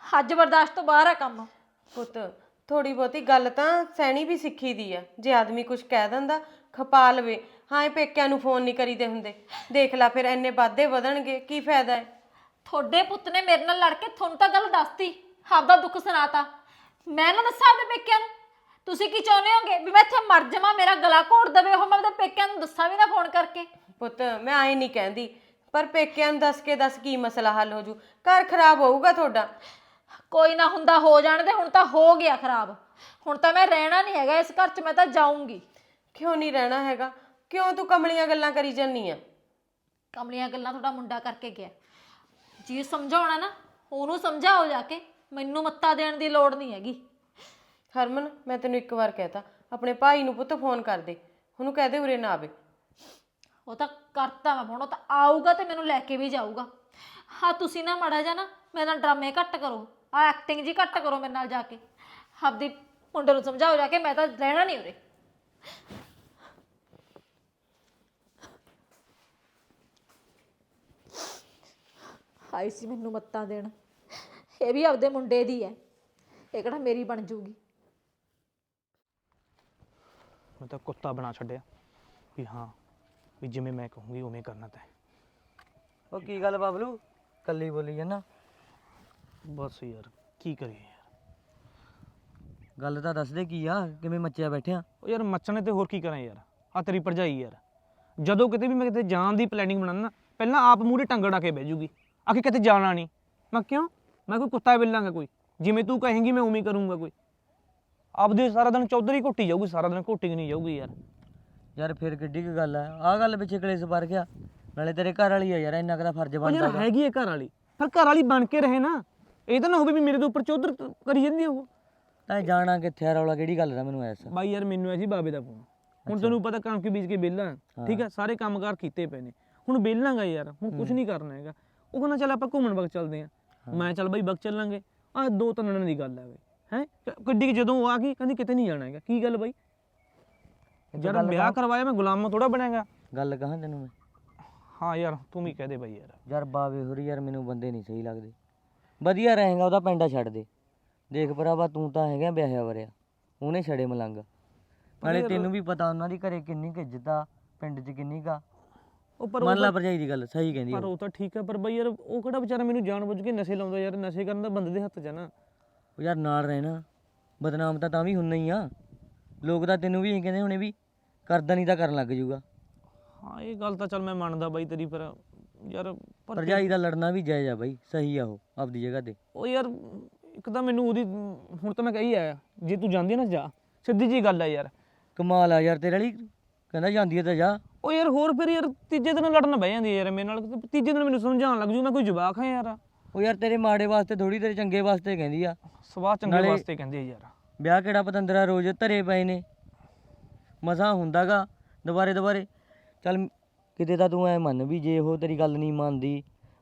ਅੱਜ ਬਰਦਾਸ਼ਤ ਤੋਂ ਬਾਹਰ ਆ ਕੰਮ। ਪੁੱਤ ਥੋੜੀ ਬਹੁਤੀ ਗੱਲ ਤਾਂ ਸਹਿਣੀ ਵੀ ਸਿੱਖੀ ਦੀ ਆ। ਜੇ ਆਦਮੀ ਕੁਝ ਕਹਿ ਦਿੰਦਾ ਖਪਾ ਲਵੇ। ਹਾਂ ਇਹ ਪੇਕਿਆਂ ਨੂੰ ਫੋਨ ਨਹੀਂ ਕਰੀਦੇ ਹੁੰਦੇ। ਦੇਖ ਲੈ ਫਿਰ ਐਨੇ ਵਾਧੇ ਵਧਣਗੇ ਕੀ ਫਾਇਦਾ ਹੈ? ਤੁਹਾਡੇ ਪੁੱਤ ਨੇ ਮੇਰੇ ਨਾਲ ਲੜ ਕੇ ਤੁਹਾਨੂੰ ਤਾਂ ਗੱਲ ਦੱਸਤੀ ਆਪਦਾ ਦੁੱਖ ਸੁਣਾਤਾ। ਮੈਂ ਨਾ ਦੱਸਾਂ ਆਪਦੇ ਪੇਕਿਆਂ ਨੂੰ? ਤੁਸੀਂ ਕੀ ਚਾਹੁੰਦੇ ਹੋਗੇ ਵੀ ਮੈਂ ਇੱਥੇ ਮਰ ਜਾਵਾਂ ਮੇਰਾ ਗਲਾ ਘੋਟ ਦਵੇ ਉਹ ਮੈਂ ਆਪਦੇ ਪੇਕਿਆਂ ਨੂੰ ਦੱਸਾਂ ਵੀ ਨਾ ਫੋਨ ਕਰਕੇ? ਪੁੱਤ ਮੈਂ ਆਏ ਨਹੀਂ ਕਹਿੰਦੀ ਪਰ ਪੇਕਿਆਂ ਨੂੰ ਦੱਸ ਕੇ ਦੱਸ ਕੀ ਮਸਲਾ ਹੱਲ ਹੋ ਜੂ? ਘਰ ਖਰਾਬ ਹੋਊਗਾ ਤੁਹਾਡਾ। ਕੋਈ ਨਾ ਹੁੰਦਾ ਹੋ ਜਾਣ ਦੇ ਹੁਣ ਤਾਂ ਹੋ ਗਿਆ ਖਰਾਬ। ਹੁਣ ਤਾਂ ਮੈਂ ਰਹਿਣਾ ਨਹੀਂ ਹੈਗਾ ਇਸ ਘਰ 'ਚ ਮੈਂ ਤਾਂ ਜਾਊਂਗੀ। ਕਿਉਂ ਨਹੀਂ ਰਹਿਣਾ ਹੈਗਾ? ਕਿਉਂ ਤੂੰ ਕਮਲੀਆਂ ਗੱਲਾਂ ਕਰੀ ਜਾਨੀ ਆ? ਕਮਲੀਆਂ ਗੱਲਾਂ ਤੁਹਾਡਾ ਮੁੰਡਾ ਕਰਕੇ ਗਿਆ। ਜੀ ਸਮਝਾਉਣਾ ਨਾ ਉਹਨੂੰ ਸਮਝਾਓ ਜਾ ਕੇ ਮੈਨੂੰ ਮੱਤਾ ਦੇਣ ਦੀ ਲੋੜ ਨਹੀਂ ਹੈਗੀ। ਹਰਮਨ ਮੈਂ ਤੈਨੂੰ ਇੱਕ ਵਾਰ ਕਹਿਤਾ ਆਪਣੇ ਭਾਈ ਨੂੰ ਪੁੱਤ ਫੋਨ ਕਰ ਦੇ ਉਹਨੂੰ ਕਹਿ ਦੇ ਉਰੇ ਨਾ ਆਵੇ। ਉਹ ਤਾਂ ਕਰਤਾ ਮੈਂ ਫੋਨ ਉਹ ਤਾਂ ਆਊਗਾ ਤੇ ਮੈਨੂੰ ਲੈ ਕੇ ਵੀ ਜਾਊਗਾ। ਹਾਂ ਤੁਸੀਂ ਨਾ ਮੜਾ ਜਾ ਨਾ ਮੇਰੇ ਨਾਲ ਡਰਾਮੇ ਘੱਟ ਕਰੋ। ਆ ਐਕਟਿੰਗ ਜੀ ਘੱਟ ਕਰੋ ਮੇਰੇ ਨਾਲ ਜਾ ਕੇ। ਆਪਦੀ ਮੁੰਡੇ ਨੂੰ ਸਮਝਾਓ ਜਾ ਕੇ ਮੈਂ ਤਾਂ ਰਹਿਣਾ ਨਹੀਂ ਉਰੇ। ਆਈ ਸੀ ਮੈਨੂੰ ਮੱਤਾਂ ਦੇਣ। ਇਹ ਵੀ ਆਪਦੇ ਮੁੰਡੇ ਦੀ ਹੈ ਇਹ ਕਿਹੜਾ ਮੇਰੀ ਬਣ ਜੂਗੀ। ਮੈਂ ਤਾਂ ਕੁੱਤਾ ਬਣਾ ਛੱਡਿਆ। ਵੀ ਹਾਂ ਵੀ ਜਿਵੇਂ ਮੈਂ ਕਹੂੰਗੀ ਉਵੇਂ ਕਰਨਾ ਤੈਂ। ਉਹ ਕੀ ਗੱਲ ਬਬਲੂ? ਕੱਲੀ ਬੋਲੀ ਜਾਂਦਾ ਬਸ ਯਾਰ ਕੀ ਕਰੀਏ ਯਾਰ? ਗੱਲ ਤਾਂ ਦੱਸ ਦੇ ਕੀ ਆ ਕਿਵੇਂ ਮੱਚਿਆ ਬੈਠਿਆ? ਉਹ ਯਾਰ ਮੱਚਣੇ ਤੇ ਹੋਰ ਕੀ ਕਰਾਂ ਯਾਰ? ਆ ਤੇਰੀ ਭਰਜਾਈ ਯਾਰ। ਜਦੋਂ ਕਿਤੇ ਵੀ ਮੈਂ ਕਿਤੇ ਜਾਣ ਦੀ ਪਲੈਨਿੰਗ ਬਣਾਉਣਾ ਪਹਿਲਾਂ ਆਪ ਮੂਹਰੇ ਟੰਗੜ ਆ ਕੇ ਬਹਿ ਜੂਗੀ। ਆਖੇ ਕਿਤੇ ਜਾਣਾ ਨਹੀਂ। ਮੈਂ ਕਿਉਂ? ਮੈਂ ਕੋਈ ਕੁੱਤਾ ਬਿੱਲਾਂਗਾ ਕੋਈ। ਜਿਵੇਂ ਤੂੰ ਕਹੇਂਗੀ ਮੈਂ ਉਵੇਂ ਹੀ ਕਰੂੰਗਾ ਕੋਈ। ਆਪਦੇ ਸਾਰਾ ਦਿਨ ਚੌਧਰੀ ਘੁੱਟੀ ਜਾਊਗੀ ਸਾਰਾ ਦਿਨ ਘੁੱਟੀ ਨਹੀਂ ਜਾਊਗੀ ਯਾਰ। ਯਾਰ ਫਿਰ ਕਿੱਡੀ ਕੁ ਗੱਲ ਆ। ਆਹ ਗੱਲ ਪਿੱਛੇ ਕਲੇਸ਼ ਵਰ ਗਿਆ। ਨਾਲੇ ਤੇਰੇ ਘਰ ਵਾਲੀ ਆ ਯਾਰ ਇੰਨਾ ਕਦਾ ਫਰਜ਼ ਉਹ ਬਣਦਾ ਯਾਰ। ਹੈਗੀ ਹੈ ਘਰ ਵਾਲੀ। ਪਰ ਘਰ ਵਾਲੀ ਬਣ ਕੇ ਰਹੇ ਨਾ। ਇਹ ਤਾਂ ਨਾ ਹੋਵੇ ਵੀ ਮੇਰੇ ਦੇ ਉੱਪਰ ਚੌਧਰ ਕਰੀ ਜਾਂਦੀ ਆ ਉਹ। ਤਾਂ ਜਾਣਾ ਕਿੱਥੇ ਆ ਰੌਲਾ ਕਿਹੜੀ ਗੱਲ ਦਾ ਮੈਨੂੰ ਐਸਾ? ਬਾਈ ਯਾਰ ਮੈਨੂੰ ਐ ਸੀ ਬਾਬੇ ਦਾ ਫੋਨ। ਹੁਣ ਤੈਨੂੰ ਪਤਾ ਕੰਮ ਕੀ ਬੀਜ ਕੇ ਵਿਹਲਾ ਠੀਕ ਹੈ ਸਾਰੇ ਕੰਮਕਾਰ ਕੀਤੇ ਪਏ ਨੇ। ਹੁਣ ਵਿਹਲਾਂਗਾ ਯਾਰ ਹੁਣ ਕੁਝ ਨਹੀਂ ਕਰਨਾ ਹੈਗਾ। ਉਹ ਕਹਿੰਦਾ ਚੱਲ ਆਪਾਂ ਘੁੰਮਣ ਵਗ ਚੱਲਦੇ ਆਂ। ਮੈਂ ਚੱਲ ਬਾਈ ਵਗ ਚੱਲਾਂਗੇ। ਆ ਦੋ ਤਿੰਨ ਦਿਨਾਂ ਦੀ ਗੱਲ ਹੈ ਬਈ। ਹੈ? ਕਿੱਡੀ ਕੁ ਜਦੋਂ ਆ ਗਈ ਕਹਿੰਦੀ ਕਿਤੇ ਨਹੀਂ ਜਾਣਾ ਹੈਗਾ। ਕੀ ਗੱਲ ਬਾਈ? ਯਾਰ ਵਿਆਹ ਕਰਵਾਇਆ ਮੈਂ ਗੁਲਾਮ ਥੋੜਾ ਬਣਾਂਗਾ ਗੱਲ ਕਹਾਂ ਤੈਨੂੰ ਮੈਂ? ਹਾਂ ਯਾਰ ਤੂੰ ਵੀ ਕਹਿ ਦੇ ਬਾਈ ਯਾਰ। ਯਾਰ ਬਾਵੇ ਹੋਰੀ ਯਾਰ ਮੈਨੂੰ ਬੰਦੇ ਨਹੀਂ ਸਹੀ ਲੱਗਦੇ। ਵਧੀਆ ਰਹੇਗਾ ਉਹਦਾ ਪਿੰਡਾ ਛੱਡ ਦੇ। ਦੇਖ ਭਰਾਵਾ ਤੂੰ ਤਾਂ ਹੈਗਾ ਵਿਆਹਿਆ ਵਰਿਆ। ਉਹਨੇ ਛੜੇ ਮਲੰਗ। ਨਾਲੇ ਤੈਨੂੰ ਵੀ ਪਤਾ ਉਹਨਾਂ ਦੀ ਘਰੇ ਕਿੰਨੀ ਕੁ ਇੱਜ਼ਤ ਆ ਪਿੰਡ 'ਚ ਕਿੰਨੀ ਕਾ ਉਹ ਪਰ ਮੰਨ ਲਾ ਭਰਜਾਈ ਦੀ ਗੱਲ ਸਹੀ ਕਹਿੰਦੀ ਪਰ ਉਹ ਉਹ ਤਾਂ ਠੀਕ ਹੈ ਪਰ ਬਈ ਯਾਰ ਉਹ ਕਿਹੜਾ ਵਿਚਾਰਾ ਮੈਨੂੰ ਜਾਣ ਬੁੱਝ ਕੇ ਨਸ਼ੇ ਲਾਉਂਦਾ ਯਾਰ ਨਸ਼ੇ ਕਰਨ ਦਾ ਬੰਦੇ ਦੇ ਹੱਥ 'ਚ ਆ ਨਾ। ਉਹ ਯਾਰ ਨਾਲ ਰਹਿਣਾ ਬਦਨਾਮ ਤਾਂ ਤਾਂ ਵੀ ਹੁੰਨਾ ਹੀ ਆ। ਲੋਕ ਤਾਂ ਤੈਨੂੰ ਵੀ ਇਹ ਕਹਿੰਦੇ ਹੋਣੇ ਵੀ ਕਰਦਾ ਨਹੀਂ ਤਾਂ ਕਰਨ ਲੱਗ ਜੂਗਾ ਹਾਂ ਇਹ ਗੱਲ ਤਾਂ ਚੱਲ ਮੈਂ ਮੰਨਦਾ ਬਾਈ ਤੇਰੀ ਪਰ ਯਾਰ ਪਰ ਭਰਜਾਈ ਦਾ ਲੜਨਾ ਵੀ ਜਾਇਜ਼ ਆ ਬਾਈ ਸਹੀ ਆ ਉਹ ਆਪਦੀ ਜਗ੍ਹਾ ਤੇ। ਉਹ ਯਾਰ ਇੱਕ ਤਾਂ ਮੈਨੂੰ ਉਹਦੀ ਹੁਣ ਤਾਂ ਮੈਂ ਕਹੀ ਆਇਆ ਜੇ ਤੂੰ ਜਾਂਦੀ ਨਾ ਜਾ ਸਿੱਧੀ ਜੀ ਗੱਲ ਆ ਯਾਰ। ਕਮਾਲ ਆ ਯਾਰ ਤੇਰੇ ਵਾਲੀ ਕਹਿੰਦਾ ਜਾਂਦੀ ਤਾਂ ਜਾ। ਉਹ ਯਾਰ ਹੋਰ ਫਿਰ ਯਾਰ ਤੀਜੇ ਦਿਨ ਲੜਨ ਬਹਿ ਜਾਂਦੀ ਯਾਰ ਮੇਰੇ ਨਾਲ ਤੀਜੇ ਦਿਨ ਮੈਨੂੰ ਸਮਝਾਉਣ ਲੱਗ ਜੂ ਮੈਂ ਕੋਈ ਜਵਾਕ ਹਾਂ ਯਾਰ। ਉਹ ਯਾਰ ਤੇਰੇ ਮਾੜੇ ਵਾਸਤੇ ਥੋੜੀ ਤੇਰੇ ਚੰਗੇ ਵਾਸਤੇ ਕਹਿੰਦੀ ਆ। ਸਵਾਹ ਚੰਗੇ ਨਾਲੇ- ਵਾਸਤੇ ਕਹਿੰਦੀ ਹੈ ਯਾਰ। ਵਿਆਹ ਕਿਹੜਾ ਪਤੰਦਰਾ ਰੋਜ਼ ਧਰੇ ਪਏ ਨੇ। ਮਸਾਂ ਹੁੰਦਾਗਾ ਦੁਬਾਰੇ ਦੁਬਾਰੇ। ਚੱਲ ਕਿਤੇ ਤਾਂ ਤੂੰ ਐ ਮੰਨ ਵੀ ਜੇ ਉਹ ਤੇਰੀ ਗੱਲ ਨਹੀਂ ਮੰਨਦੀ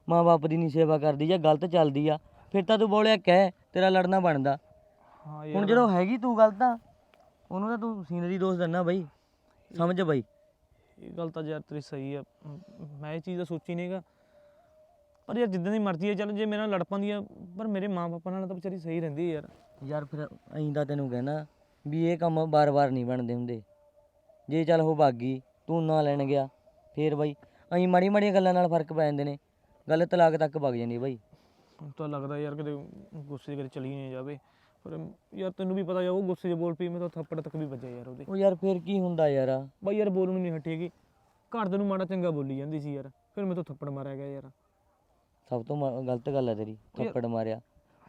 ਮਾਂ-ਬਾਪ ਦੀ ਨਹੀਂ ਸੇਵਾ ਕਰਦੀ ਜਾਂ ਗਲਤ ਚੱਲਦੀ ਆ ਫਿਰ ਤਾਂ ਤੂੰ ਬੋਲਿਆ ਕਹਿ ਤੇਰਾ ਲੜਨਾ ਬਣਦਾ। ਹਾਂ ਹੁਣ ਜਦੋਂ ਹੈਗੀ ਤੂੰ ਗਲਤ ਆ ਉਹਨੂੰ ਤਾਂ ਤੂੰ ਸੀਨਰੀ ਦੋਸ਼ ਦਿੰਨਾ ਬਈ ਸਮਝ ਬਈ। ਇਹ ਗੱਲ ਤਾਂ ਯਾਰ ਤੇਰੀ ਸਹੀ ਆ ਮ- ਮੈਂ ਇਹ ਚੀਜ਼ ਤਾਂ ਸੋਚੀ ਨਹੀਂਗਾ ਪਰ ਯਾਰ ਜਿੱਦਾਂ ਦੀ ਮਰਜ਼ੀ ਹੈ ਚੱਲ ਜੇ ਮੇਰੇ ਨਾਲ ਲੜ ਪੈਂਦੀ ਆ ਪਰ ਮੇਰੇ ਮਾਂ-ਬਾਪਾਂ ਨਾਲ ਤਾਂ ਵਿਚਾਰੀ ਸਹੀ ਰਹਿੰਦੀ ਯਾਰ। ਯਾਰ ਫਿਰ ਅਹੀਂ ਤਾਂ ਤੈਨੂੰ ਕਹਿਣਾ ਵੀ ਇਹ ਕੰਮ ਬਾਰ-ਬਾਰ ਨਹੀਂ ਬਣਦੇ ਹੁੰਦੇ। ਜੇ ਚੱਲ ਉਹ ਭਾਗੀ ਤੂੰ ਨਾ ਲੈਣ ਗਿਆ ਫੇਰ ਬਾਈ ਅਹੀਂ ਮਾੜੀ ਮਾੜੀਆਂ ਗੱਲਾਂ ਨਾਲ ਫ਼ਰਕ ਪੈ ਜਾਂਦੇ ਨੇ। ਗੱਲ ਤਲਾਕ ਤੱਕ ਵਗ ਜਾਂਦੀ ਬਾਈ। ਹੁਣ ਤਾਂ ਲੱਗਦਾ ਯਾਰ ਕਿਤੇ ਗੁੱਸੇ 'ਚ ਕਿਤੇ ਚਲੀ ਨਹੀਂ ਜਾਵੇ। ਪਰ ਯਾਰ ਤੈਨੂੰ ਵੀ ਪਤਾ ਯਾਰ ਉਹ ਗੁੱਸੇ 'ਚ ਬੋਲ ਪਈ ਮੈਂ ਤਾਂ ਥੱਪੜ ਤੱਕ ਵੀ ਵੱਜਿਆ ਯਾਰ ਉਹਦੇ। ਉਹ ਯਾਰ ਫੇਰ ਕੀ ਹੁੰਦਾ ਯਾਰ? ਬਾਈ ਯਾਰ ਬੋਲਣ ਨੂੰ ਨਹੀਂ ਹਟੇਗੀ ਘਰ ਦੇ ਨੂੰ ਮਾੜਾ ਚੰਗਾ ਬੋਲੀ ਜਾਂਦੀ ਸੀ ਯਾਰ। ਫਿਰ ਮੈਂ ਤਾਂ ਥੱਪੜ ਮਾਰਿਆ ਗਿਆ ਯਾਰ। ਸਭ ਤੋਂ ਮ- ਗਲਤ ਗੱਲ ਹੈ ਤੇਰੀ ਥੱਪੜ ਮਾਰਿਆ।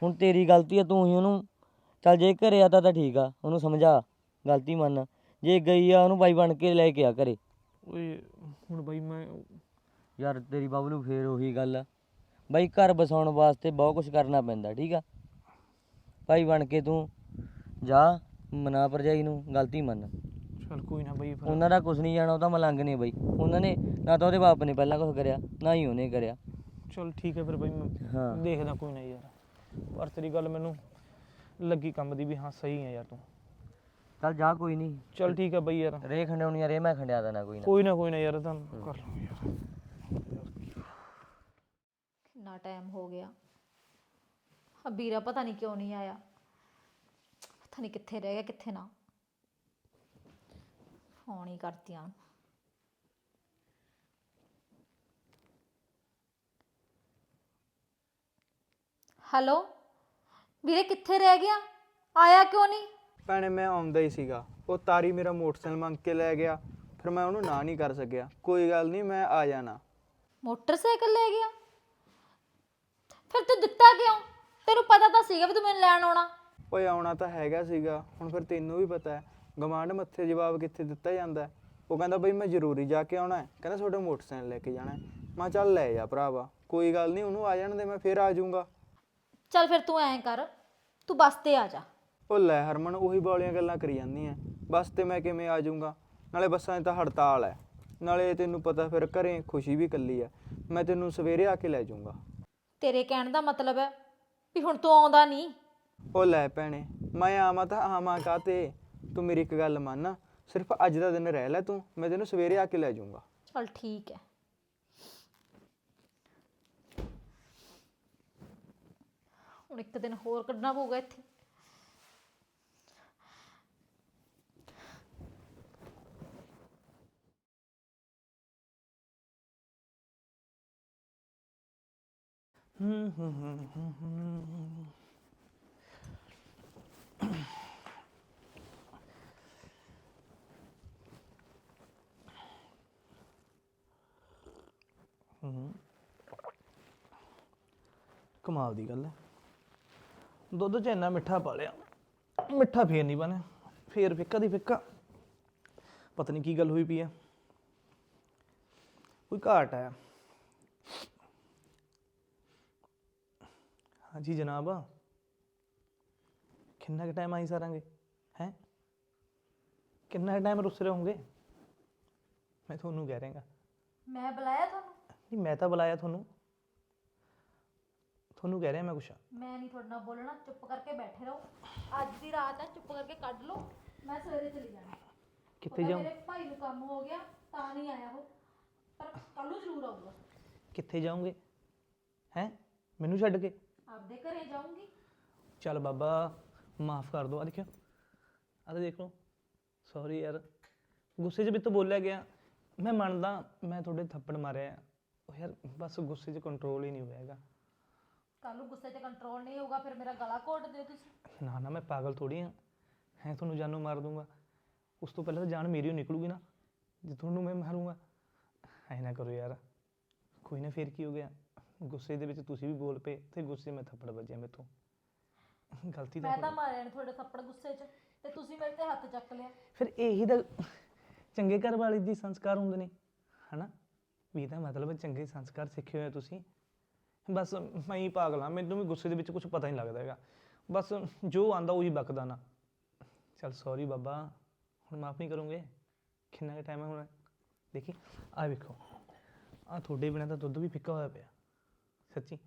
ਹੁਣ ਤੇਰੀ ਗਲਤੀ ਆ ਤੂੰ ਹੀ ਉਹਨੂੰ ਚੱਲ ਜੇ ਘਰੇ ਆ ਤਾਂ ਤਾਂ ਠੀਕ ਆ ਉਹਨੂੰ ਸਮਝਾ। ਗਲਤੀ ਮੰਨ। ਜੇ ਗਈ ਆ ਉਹਨੂੰ ਬਾਈ ਬਣ ਕੇ ਲੈ ਕੇ ਆ ਘਰੇ। ਓਏ ਹੁਣ ਬਾਈ ਮੈਂ ਯਾਰ ਤੇਰੀ ਬਾਬਲੂ ਫੇਰ ਉਹੀ ਗੱਲ ਆ। ਬਾਈ ਘਰ ਬਸਾਉਣ ਵਾਸਤੇ ਬਹੁਤ ਕੁਝ ਕਰਨਾ ਪੈਂਦਾ ਠੀਕ ਆ? ਭਾਈ ਬਣ ਕੇ ਤੂੰ ਜਾ ਮਨਾ ਭਰਜਾਈ ਨੂੰ ਗਲਤੀ ਮੰਨ। ਚੱਲ ਕੋਈ ਨਾ ਬਾਈ ਫਿਰ। ਉਹਨਾਂ ਦਾ ਕੁਝ ਨਹੀਂ ਜਾਣਾ ਉਹ ਤਾਂ ਮਲੰਗ ਨੇ ਬਾਈ। ਉਹਨਾਂ ਨੇ ਨਾ ਤਾਂ ਉਹਦੇ ਬਾਪ ਨੇ ਪਹਿਲਾਂ ਕੁਝ ਕਰਿਆ ਨਾ ਹੀ ਉਹਨੇ ਕਰਿਆ। ਚੱਲ ਠੀਕ ਹੈ ਫਿਰ ਬਾਈ ਮੈਂ ਹਾਂ। ਦੇਖਦਾ ਕੋਈ ਨਾ ਯਾਰ। ਪਰ ਤੇਰੀ ਗੱਲ ਮੈਨੂੰ ਲੱਗੀ ਕੰਮ ਦੀ ਵੀ ਹਾਂ ਸਹੀ ਹੈ ਯਾਰ ਤੂੰ। ਚੱਲ ਜਾ ਕੋਈ ਨਹੀਂ। ਚੱਲ ਠੀਕ ਹੈ ਬਾਈ ਯਾਰ। ਰੇ ਖੰਡਾਉਣੀ ਆ ਰੇ ਮੈਂ ਖੰਡਿਆ ਦੇਣਾ ਕੋਈ ਨਾ। ਕੋਈ ਨਾ ਕੋਈ ਨਾ ਯਾਰ ਤਾਂ ਕਰ ਲਵਾਂ ਯਾਰ। ਕਿੰਨਾ ਟਾਈਮ ਹੋ ਗਿਆ। ਆ ਵੀਰਾ ਪਤਾ ਨਹੀਂ ਕਿਉਂ ਨਹੀਂ ਆਇਆ। ਪਤਾ ਨਹੀਂ ਕਿੱਥੇ ਰਹਿ ਗਿਆ ਕਿੱਥੇ ਨਾ। ਫੋਨ ਹੀ ਕਰਤੀਆਂ ਹੈਲੋ? ਵੀਰੇ ਕਿੱਥੇ ਰਹਿ ਗਿਆ? ਆਇਆ ਕਿਉਂ ਨਹੀਂ ਭੈਣੇ ਮੈਂ ਆਉਂਦਾ ਹੀ ਸੀਗਾ। ਉਹ ਤਾਰੀ ਮੇਰਾ ਮੋਟਰਸਾਈਕਲ ਮੰਗ ਕੇ ਲੈ ਗਿਆ। ਫਿਰ ਮੈਂ ਉਹਨੂੰ ਨਾ ਨਹੀਂ ਕਰ ਸਕਿਆ। ਕੋਈ ਗੱਲ ਨਹੀਂ ਮੈਂ ਆ ਜਾਣਾ। ਮੋਟਰਸਾਈਕਲ ਲੈ ਗਿਆ? ਫਿਰ ਤੂੰ ਦਿੱਤਾ ਕਿਉਂ? ਤੈਨੂੰ ਪਤਾ ਤਾਂ ਸੀਗਾ ਵੀ ਤੂੰ ਮੈਨੂੰ ਲੈਣ ਆਉਣਾ। ਓਏ ਆਉਣਾ ਤਾਂ ਹੈਗਾ ਸੀਗਾ। ਹੁਣ ਫਿਰ ਤੈਨੂੰ ਵੀ ਪਤਾ ਹੈ ਗਮਾਂਡ ਮੱਥੇ ਜਵਾਬ ਕਿੱਥੇ ਦਿੱਤਾ ਜਾਂਦਾ ਹੈ? ਉਹ ਕਹਿੰਦਾ ਬਈ ਮੈਂ ਜ਼ਰੂਰੀ ਜਾ ਕੇ ਆਉਣਾ ਹੈ। ਕਹਿੰਦਾ ਤੁਹਾਡਾ ਮੋਟਰਸਾਈਕਲ ਲੈ ਕੇ ਜਾਣਾ ਹੈ। ਮੈਂ ਕਿਹਾ ਚੱਲ ਲੈ ਜਾ ਭਰਾਵਾ। ਕੋਈ ਗੱਲ ਨਹੀਂ ਉਹਨੂੰ ਆ ਜਾਣ ਦੇ ਮੈਂ ਫਿਰ ਆ ਜਾਊਂਗਾ। ਚੱਲ ਫਿਰ ਤੂੰ ਐਂ ਕਰ। ਤੂੰ ਬੱਸ ਤੇ ਆ ਜਾ। ਉਹ ਲੈ ਹਰਮਨ ਉਹੀ ਬੋਲੀਆਂ ਗੱਲਾਂ ਕਰੀ ਜਾਂਦੀ ਐ। ਬੱਸ ਤੇ ਮੈਂ ਕਿਵੇਂ ਆ ਜਾਊਂਗਾ? ਨਾਲੇ ਬੱਸਾਂ 'ਚ ਤਾਂ ਹੜਤਾਲ ਹੈ ਨਾਲੇ ਤੈਨੂੰ ਪਤਾ ਫਿਰ ਘਰੇ ਖੁਸ਼ੀ ਵੀ ਇਕੱਲੀ ਐ। ਮੈਂ ਤੈਨੂੰ ਸਵੇਰੇ ਆ ਕੇ ਲੈ ਜਾਊਂਗਾ। ਤੇਰੇ ਕਹਿਣ ਦਾ ਮਤਲਬ ਹੈ ਵੀ ਹੁਣ ਤੂੰ ਆਉਂਦਾ ਨਹੀਂ। ਉਹ ਲੈ ਭੈਣੇ ਮੈਂ ਆਵਾਂ ਤਾਂ ਆਵਾਂ ਕਾਤੇ ਤੂੰ ਮੇਰੀ ਇੱਕ ਗੱਲ ਮੰਨ। ਸਿਰਫ ਅੱਜ ਦਾ ਦਿਨ ਰਹਿ ਲੈ ਤੂੰ ਮੈਂ ਤੈਨੂੰ ਸਵੇਰੇ ਆ ਕੇ ਲੈ ਜਾਊਂਗਾ। ਚੱਲ ਠੀਕ ਹੈ ਹੁਣ ਇੱਕ ਦਿਨ ਹੋਰ ਕੱਢਣਾ ਪਊਗਾ ਇੱਥੇ ਹੂੰ ਹੂੰ ਹੂੰ ਹੂੰ ਹੂੰ ਹੂੰ ਕਮਾਲ ਦੀ ਗੱਲ ਹੈ। ਦੁੱਧ 'ਚ ਇੰਨਾ ਮਿੱਠਾ ਪਾ ਲਿਆ, ਮਿੱਠਾ ਫੇਰ ਨਹੀਂ ਬਣਿਆ, ਫੇਰ ਫਿੱਕਾ ਦੀ ਫਿੱਕਾ। ਪਤਾ ਨਹੀਂ ਕੀ ਗੱਲ ਹੋਈ ਪਈ ਆ ਕੋਈ ਘਾਟ ਹੈ। ਹਾਂਜੀ ਜਨਾਬ। ਕਿੰਨਾ ਕੁ ਟਾਈਮ ਆਈ ਸਾਰਾਂਗੇ ਹੈ? ਕਿੰਨਾ ਟਾਈਮ ਰੁੱਸ ਰਹੋਗੇ ਮੈਂ ਤੁਹਾਨੂੰ ਕਹਿ ਰਿਹਾਗਾ ਮੈਂ ਬੁਲਾਇਆ ਤੁਹਾਨੂੰ? ਨਹੀਂ ਮੈਂ ਤਾਂ ਬੁਲਾਇਆ ਤੁਹਾਨੂੰ। ਤੁਹਾਨੂੰ ਕਹਿ ਰਿਹਾ ਮੈਂ ਕੁਛ। ਮੈਂ ਨਹੀਂ ਤੁਹਾਡੇ ਨਾਲ ਬੋਲਣਾ ਚੁੱਪ ਕਰਕੇ ਬੈਠੇ ਰਹੋ। ਅੱਜ ਦੀ ਰਾਤ ਹੈ ਚੁੱਪ ਕਰਕੇ ਕੱਢ ਲਓ। ਮੈਂ ਸਵੇਰੇ ਚਲੀ ਜਾਣਾ। ਕਿੱਥੇ ਪਤਾ ਜਾਉਂ ਮੇਰੇ ਭਾਈ ਨੂੰ ਕੰਮ ਹੋ ਗਿਆ ਤਾਂ ਨਹੀਂ ਆਇਆ ਉਹ। ਪਰ ਕੱਲ ਨੂੰ ਜ਼ਰੂਰ ਆਊਗਾ। ਕਿੱਥੇ ਜਾਓਗੇ ਹੈ? ਮੈਨੂੰ ਛੱਡ ਕੇ? ਆਪਦੇ ਘਰੇ ਜਾਊਂਗੀ? ਚੱਲ ਬਾਬਾ ਮਾਫ ਕਰ ਦੋ। ਆ ਦੇਖਿਓ। ਆ ਤਾਂ ਦੇਖ ਲਓ। ਸੌਰੀ ਯਾਰ। ਗੁੱਸੇ 'ਚ ਵੀ ਤਾਂ ਬੋਲਿਆ ਗਿਆ। ਮੈਂ ਮੰਨਦਾ ਮੈਂ ਤੁਹਾਡੇ ਥੱਪੜ ਮਾਰਿਆ। ਉਹ ਯਾਰ ਬਸ ਗੁੱਸੇ 'ਚ ਕੰਟਰੋਲ ਹੀ ਨਹੀਂ ਹੋਇਆ ਹੈਗਾ। ਕੱਲ ਨੂੰ ਗੁੱਸੇ 'ਚ ਕੰਟਰੋਲ ਨਹੀਂ ਹੋਊਗਾ ਫਿਰ ਮੇਰਾ ਗਲਾ ਘੋਟ ਦਿਓ ਤੁਸੀਂ। ਨਾ ਨਾ ਮੈਂ ਪਾਗਲ ਥੋੜੀ ਆ। ਹੈ ਤੁਹਾਨੂੰ ਜਾਨੋਂ ਮਾਰ ਦੂੰਗਾ। ਉਸ ਤੋਂ ਪਹਿਲਾਂ ਤਾਂ ਜਾਨ ਮੇਰੀ ਓ ਨਿਕਲੂਗੀ ਨਾ। ਜੇ ਤੁਹਾਨੂੰ ਮੈਂ ਮਾਰੂੰਗਾ ਐ ਨਾ ਕਰੋ ਯਾਰ। ਕੋਈ ਨਾ ਫੇਰ ਕੀ ਹੋ ਗਿਆ? ਗੁੱਸੇ ਦੇ ਵਿੱਚ ਤੁਸੀਂ ਵੀ ਬੋਲ ਪਏ ਤੇ ਗੁੱਸੇ ਮੈਂ ਥੱਪੜ ਵੱਜਿਆ ਮੇਥੋਂ। ਗਲਤੀ ਤਾਂ ਮੈਂ ਤਾਂ ਮਾਰਿਆ ਨੀ ਤੁਹਾਡੇ ਥੱਪੜ ਗੁੱਸੇ 'ਚ ਤੇ ਤੁਸੀਂ ਮੇਰੇ ਤੇ ਹੱਥ ਚੱਕ ਲਿਆ। ਫਿਰ ਇਹੀ ਤਾਂ ਚੰਗੇ ਘਰ ਵਾਲੇ ਦੀ ਸੰਸਕਾਰ ਹੁੰਦੇ ਨੇ ਹਨਾ? ਵੀ ਤਾਂ ਮਤਲਬ ਚੰਗੇ ਸੰਸਕਾਰ ਸਿੱਖੇ ਹੋਏ ਆ ਤੁਸੀਂ। ਬਸ ਮੈਂ ਹੀ ਪਾਗਲ ਹਾਂ ਮੈਨੂੰ ਵੀ ਗੁੱਸੇ ਦੇ ਵਿੱਚ ਕੁਝ ਪਤਾ ਨਹੀਂ ਲੱਗਦਾ ਹੈਗਾ। ਬਸ ਜੋ ਆਂਦਾ ਉਹੀ ਬਕਦਾ ਨਾ। ਚਲ ਸੌਰੀ ਬਾਬਾ ਹੁਣ ਮਾਫ ਨਹੀਂ ਕਰੋਗੇ? ਕਿੰਨਾ ਕੁ ਟਾਈਮ ਹੈ ਹੁਣ? ਦੇਖੀ ਆ ਵੇਖੋ। ਆ ਤੁਹਾਡੇ ਬਿਨਾਂ ਤਾਂ ਦੁੱਧ ਵੀ ਫਿੱਕਾ ਹੋਇਆ ਪਿਆ। ਸੱਚੀ।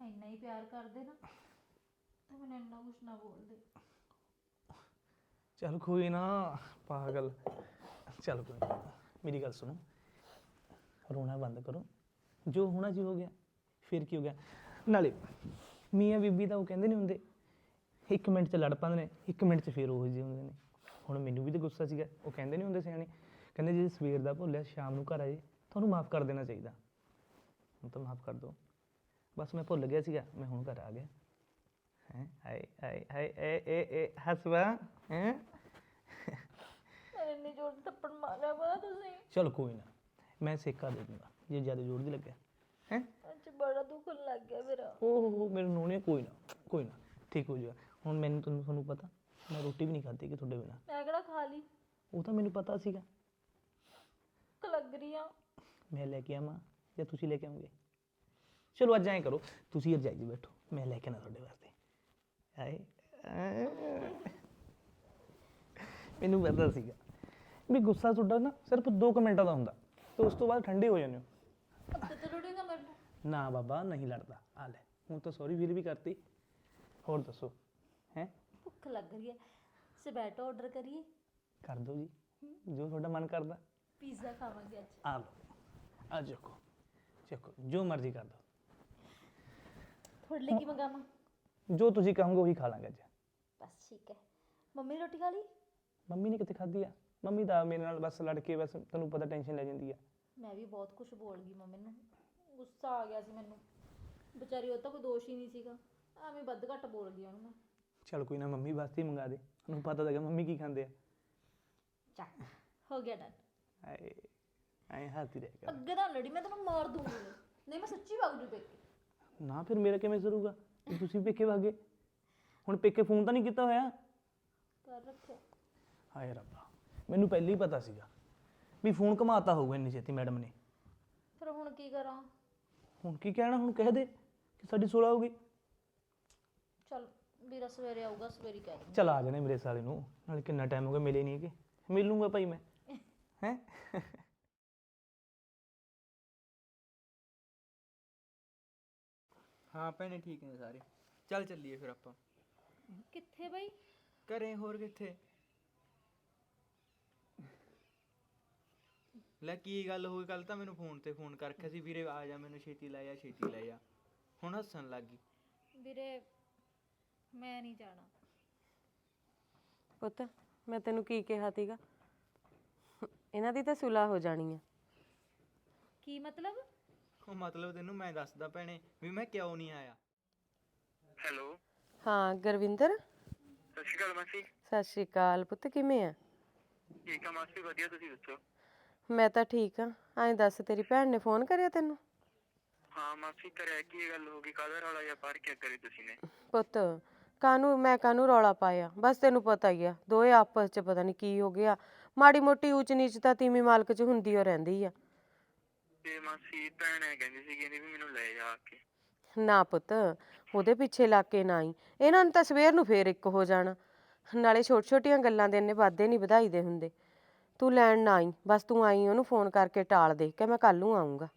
ਇੰਨਾ ਹੀ ਪਿਆਰ ਕਰਦੇ ਨਾ ਤਾਂ ਮੈਨੂੰ ਇੰਨਾ ਕੁਛ ਨਾ ਬੋਲਦੇ। ਚਲ ਕੋਈ ਨਾ ਪਾਗਲ। ਚਲ ਕੋਈ ਨਾ ਮੇਰੀ ਗੱਲ ਸੁਣੋ। ਰੋਣਾ ਬੰਦ ਕਰੋ। ਜੋ ਹੋਣਾ ਜੀ ਹੋ ਗਿਆ ਫਿਰ ਕੀ ਹੋ ਗਿਆ? ਨਾਲੇ ਮੀਆਂ ਬੀਬੀ ਤਾਂ ਉਹ ਕਹਿੰਦੇ ਨਹੀਂ ਹੁੰਦੇ ਇੱਕ ਮਿੰਟ 'ਚ ਲੜ ਪੈਂਦੇ ਨੇ ਇੱਕ ਮਿੰਟ 'ਚ ਫਿਰ ਉਹ ਜਿਹੇ ਹੁੰਦੇ ਨੇ। ਹੁਣ ਮੈਨੂੰ ਵੀ ਤਾਂ ਗੁੱਸਾ ਸੀਗਾ ਉਹ ਕਹਿੰਦੇ ਨਹੀਂ ਹੁੰਦੇ ਸਿਆਣੇ। ਕਹਿੰਦੇ ਜੇ ਸਵੇਰ ਦਾ ਭੁੱਲਿਆ ਸ਼ਾਮ ਨੂੰ ਘਰ ਆਏ ਤੁਹਾਨੂੰ ਮਾਫ ਕਰ ਦੇਣਾ ਚਾਹੀਦਾ। ਹੁਣ ਤਾਂ ਮਾਫ ਕਰ ਦਿਓ। ਬਸ ਮੈਂ ਭੁੱਲ ਗਿਆ ਸੀਗਾ ਮੈਂ ਹੁਣ ਘਰ ਆ ਗਿਆ। ਹੈ ਆਏ ਆਏ ਆਏ ਏ ਏ ਏ ਹਸਵਾ ਹੈ। ਇੰਨੀ ਜ਼ੋਰ ਦੀ ਥੱਪੜ ਮਾਰਿਆ ਵਾ ਤੁਸੀਂ? ਚਲ ਕੋਈ ਨਾ ਮੈਂ ਸੇਕਾ ਦੇ ਦੂੰਗਾ ਜੇ ਜ਼ਿਆਦਾ ਜ਼ੋਰ ਦੀ ਲੱਗਿਆ। ਹੈ? ਅੱਜ ਬੜਾ ਦੁੱਖ ਲੱਗ ਗਿਆ ਮੇਰਾ। ਓਹ ਹੋ ਮੇਰੇ ਨੋਨੇ ਕੋਈ ਨਾ ਕੋਈ ਨਾ ਠੀਕ ਹੋ ਜਾਏਗਾ। ਹੁਣ ਮੈਨੂੰ ਤੁਹਾਨੂੰ ਤੁਹਾਨੂੰ ਪਤਾ ਮੈਂ ਰੋਟੀ ਵੀ ਨਹੀਂ ਖਾਧੀ ਕਿ ਤੁਹਾਡੇ ਬਿਨਾ। ਮੈਂ ਕਿਹੜਾ ਖਾ ਲਈ? ਉਹ ਤਾਂ ਮੈਨੂੰ ਪਤਾ ਸੀਗਾ। ਭੁੱਖ ਲੱਗ ਰਹੀ ਆ। ਮੈਂ ਲੈ ਕੇ ਆਵਾਂ। ਜਾਂ ਤੁਸੀਂ ਲੈ ਕੇ ਆਉਂਗੇ? ਚਲੋ ਅੱਜ ਐਂ ਕਰੋ ਤੁਸੀਂ ਰਜਾਈ 'ਚ ਬੈਠੋ ਮੈਂ ਲੈ ਕੇ ਨਾ ਤੁਹਾਡੇ ਵਾਸਤੇ। ਆਏ। ਮੈਨੂੰ ਪਤਾ ਸੀਗਾ। ਵੀ ਗੁੱਸਾ ਤੁਹਾਡਾ ਨਾ ਸਿਰਫ 2 ਮਿੰਟਾਂ ਦਾ ਹੁੰਦਾ ਤੇ ਉਸ ਤੋਂ ਬਾਅਦ ਠੰਡੇ ਹੋ ਜਾਂਦੇ ਹੋ। ਤੇ ਲੁੜੇਗਾ ਨਾ ਬਾਬਾ ਨਹੀਂ ਲੜਦਾ। ਆ ਲੈ ਹੁਣ ਤਾਂ ਸੌਰੀ ਵੀਰ ਵੀ ਕਰਤੀ। ਹੋਰ ਦੱਸੋ ਹੈ? ਭੁੱਖ ਲੱਗ ਰਹੀ ਹੈ। ਸਬੈਟੋ ਆਰਡਰ ਕਰੀਏ? ਕਰ ਦਿਓ ਜੀ। ਜੋ ਤੁਹਾਡਾ ਮਨ ਕਰਦਾ। ਪੀਜ਼ਾ ਖਾਵਾਂਗੇ ਅੱਜ। ਆ ਲਓ ਆ ਚੱਕੋ ਚੱਕੋ ਜੋ ਮਰਜ਼ੀ ਕਰ ਦਿਓ। ਤੁਹਾਡੇ ਲਈ ਕੀ ਮੰਗਾਵਾਂ? ਜੋ ਤੁਸੀਂ ਕਹੋਗੇ ਉਹੀ ਖਾ ਲਾਂਗੇ ਅੱਜ। ਬਸ ਠੀਕ ਹੈ। ਮੰਮੀ ਨੇ ਰੋਟੀ ਖਾ ਲਈ? ਮੰਮੀ ਨੇ ਕਿੱਥੇ ਖਾਧੀ ਆ? ਮੰਮੀ ਤਾਂ ਮੇਰੇ ਨਾਲ ਬਸ ਲੜ ਕੇ ਬਸ ਤੁਹਾਨੂੰ ਪਤਾ ਟੈਨਸ਼ਨ ਲੈ ਜਾਂਦੀ ਆ। ਮੈਂ ਵੀ ਬਹੁਤ ਕੁਝ ਬੋਲ ਗਈ ਮੰਮੀ ਨੂੰ। ਗੁੱਸਾ ਆ ਗਿਆ ਸੀ ਮੈਨੂੰ। ਵਿਚਾਰੀ ਉਹ ਤਾਂ ਕੋਈ ਦੋਸ਼ ਹੀ ਨਹੀਂ ਸੀਗਾ। ਐਵੇਂ ਵੱਧ ਘੱਟ ਬੋਲ ਗਈ ਉਹਨੂੰ ਮੈਂ। ਚਲ ਕੋਈ ਨਾ ਮੰਮੀ ਵਾਸਤੇ ਹੀ ਮੰਗਾ ਦੇ। ਉਹਨੂੰ ਪਤਾ ਲੱਗਾ ਮੰਮੀ ਕੀ ਖਾਂਦੇ ਆ। ਚੱਕ ਹੋ ਗਿਆ ਡਨ ਆਏ ਐ ਹੱਥੀ ਰਹਿ ਕਰ। ਅੱਗੇ ਤਾਂ ਲੜੀ ਮੈਂ ਤੈਨੂੰ ਮਾਰ ਦੂੰਗੀ। ਨਹੀਂ ਮੈਂ ਸੱਚੀ ਵਗ ਜੂ ਪੇਕੇ। ਨਾ ਫਿਰ ਮੇਰਾ ਕਿਵੇਂ ਸਰੂਗਾ? ਤੁਸੀਂ ਪੇਕੇ ਵਾਗੇ। ਹੁਣ ਪੇਕੇ ਫੋਨ ਤਾਂ ਨਹੀਂ ਕੀਤਾ ਹੋਇਆ। ਕਰ ਰੱਖਿਆ। ਹਾਏ ਰੱਬਾ। ਮੈਨੂੰ ਪਹਿਲਾਂ ਹੀ ਪਤਾ ਸੀਗਾ ਵੀ ਫੋਨ ਘਮਾਤਾ ਹੋਊਗਾ ਇੰਨੀ ਛੇਤੀ ਮੈਡਮ ਨੇ। ਫਿਰ ਹੁਣ ਕੀ ਕਰਾਂ? ਹੁਣ ਕੀ ਕਹਿਣਾ ਹੁਣ ਕਹਿ ਦੇ ਕਿ ਸਾਡੀ ਸੁਲਾ ਹੋਊਗੀ ਚਲ ਵੀਰਾ ਸਵੇਰੇ ਆਊਗਾ ਸਵੇਰੇ ਕਹਿ ਦੂੰ ਚਲ ਆ ਜਾਣੇ ਮੇਰੇ ਸਾਲੇ ਨੂੰ। ਨਾਲ ਕਿੰਨਾ ਟਾਈਮ ਹੋ ਗਿਆ ਮਿਲੇ ਨਹੀਂ ਹੈਗੇ। ਮਿਲ ਲੂੰਗਾ ਭਾਈ ਮੈਂ। ਹੈ? ਹਾਂ ਭੈਣੇ ਠੀਕ ਨੇ ਸਾਰੇ। ਚੱਲ ਚੱਲੀਏ ਫਿਰ ਆਪਾਂ। ਕਿੱਥੇ ਬਈ? ਘਰੇ ਹੋਰ ਕਿੱਥੇ? ਲੈ ਕੀ ਗੱਲ ਹੋਈ ਕੱਲ ਤਾਂ ਮੈਨੂੰ ਫੋਨ ਤੇ ਫੋਨ ਕਰਕੇ ਸੀ। ਵੀਰੇ ਆ ਜਾ ਮੈਨੂੰ ਛੇਤੀ ਲੈ ਜਾ ਛੇਤੀ ਲੈ ਜਾ ਹੁਣ ਹੱਸਣ ਲੱਗ ਗਈ। ਵੀਰੇ ਮੈਂ ਨਹੀਂ ਜਾਣਾ। ਪੁੱਤ ਮੈਂ ਤੈਨੂੰ ਕੀ ਕਿਹਾ ਸੀਗਾ? ਇਹਨਾਂ ਦੀ ਤਾਂ ਸੁਲਾ ਹੋ ਜਾਣੀ ਆ। ਕੀ ਮਤਲਬ? ਮਤਲਬ ਤੈਨੂੰ ਮੈਂ ਦੱਸਦਾ ਭੈਣੇ ਵੀ ਮੈਂ ਕਿਉਂ ਨਹੀਂ ਆਇਆ। ਹੈਲੋ। ਹਾਂ ਗੁਰਵਿੰਦਰ? ਸਤਿ ਸ਼੍ਰੀ ਅਕਾਲ ਮਾਸੀ। ਸਤਿ ਸ਼੍ਰੀ ਅਕਾਲ ਪੁੱਤ ਕਿਵੇਂ ਆ? ਠੀਕ ਆ ਮਾਸੀ ਵਧੀਆ ਤੁਸੀਂ ਦੱਸੋ? ਮੈਂ ਤਾਂ ਠੀਕ ਆ ਐਂ ਦੱਸ ਤੇਰੀ ਭੈਣ ਨੇ ਫੋਨ ਕਰਿਆ ਤੈਨੂੰ? ਹਾਂ ਮਾਸੀ ਕਰਿਆ ਕੀ ਗੱਲ ਹੋ ਗਈ ਕਾਹਦਾ ਰੌਲਾ ਜਾਂ ਪਾਰ ਕਿਆ ਕਰੀ ਤੁਸੀਂ ਨੇ? ਪੁੱਤ ਕਾਨੂੰ ਮੈਂ ਕਾਨੂੰ ਰੌਲਾ ਪਾਇਆ? ਬਸ ਤੈਨੂੰ ਪਤਾ ਹੀ ਆ ਦੋਏ ਆਪਸ 'ਚ ਪਤਾ ਨਹੀਂ ਕੀ ਹੋ ਗਿਆ। ਮਾੜੀ ਮੋਟੀ ਊਚ ਨੀਚ ਤਾਂ ਤੀਵੀਂ ਮਾਲਕ 'ਚ ਹੁੰਦੀ ਓ ਰਹਿੰਦੀ ਆ। ਤੇ ਮਾਸੀ ਭੈਣ ਐ ਕਹਿੰਦੀ ਸੀ ਕਹਿੰਦੀ ਵੀ ਮੈਨੂੰ ਲੈ ਜਾ ਕੇ। ਨਾ ਪੁੱਤ ਉਹਦੇ ਪਿੱਛੇ ਲੱਗ ਕੇ ਨਾ ਹੀ ਇਹਨਾਂ ਨੂੰ ਤਾਂ ਸਵੇਰ ਨੂੰ ਫੇਰ ਇੱਕ ਹੋ ਜਾਣਾ। ਨਾਲੇ ਛੋਟ ਛੋਟੀਆਂ ਗੱਲਾਂ ਦੇ ਇੰਨੇ ਵਾਧੇ ਨਹੀਂ ਵਧਾਈ ਦੇ ਹੁੰਦੇ। ਤੂੰ ਲੈਣ ਨਾ ਆਈ ਬਸ ਤੂੰ ਆਈ ਉਹਨੂੰ ਫੋਨ ਕਰਕੇ ਟਾਲ ਦੇ ਕਿ ਮੈਂ ਕੱਲ ਨੂੰ ਆਉਂਗਾ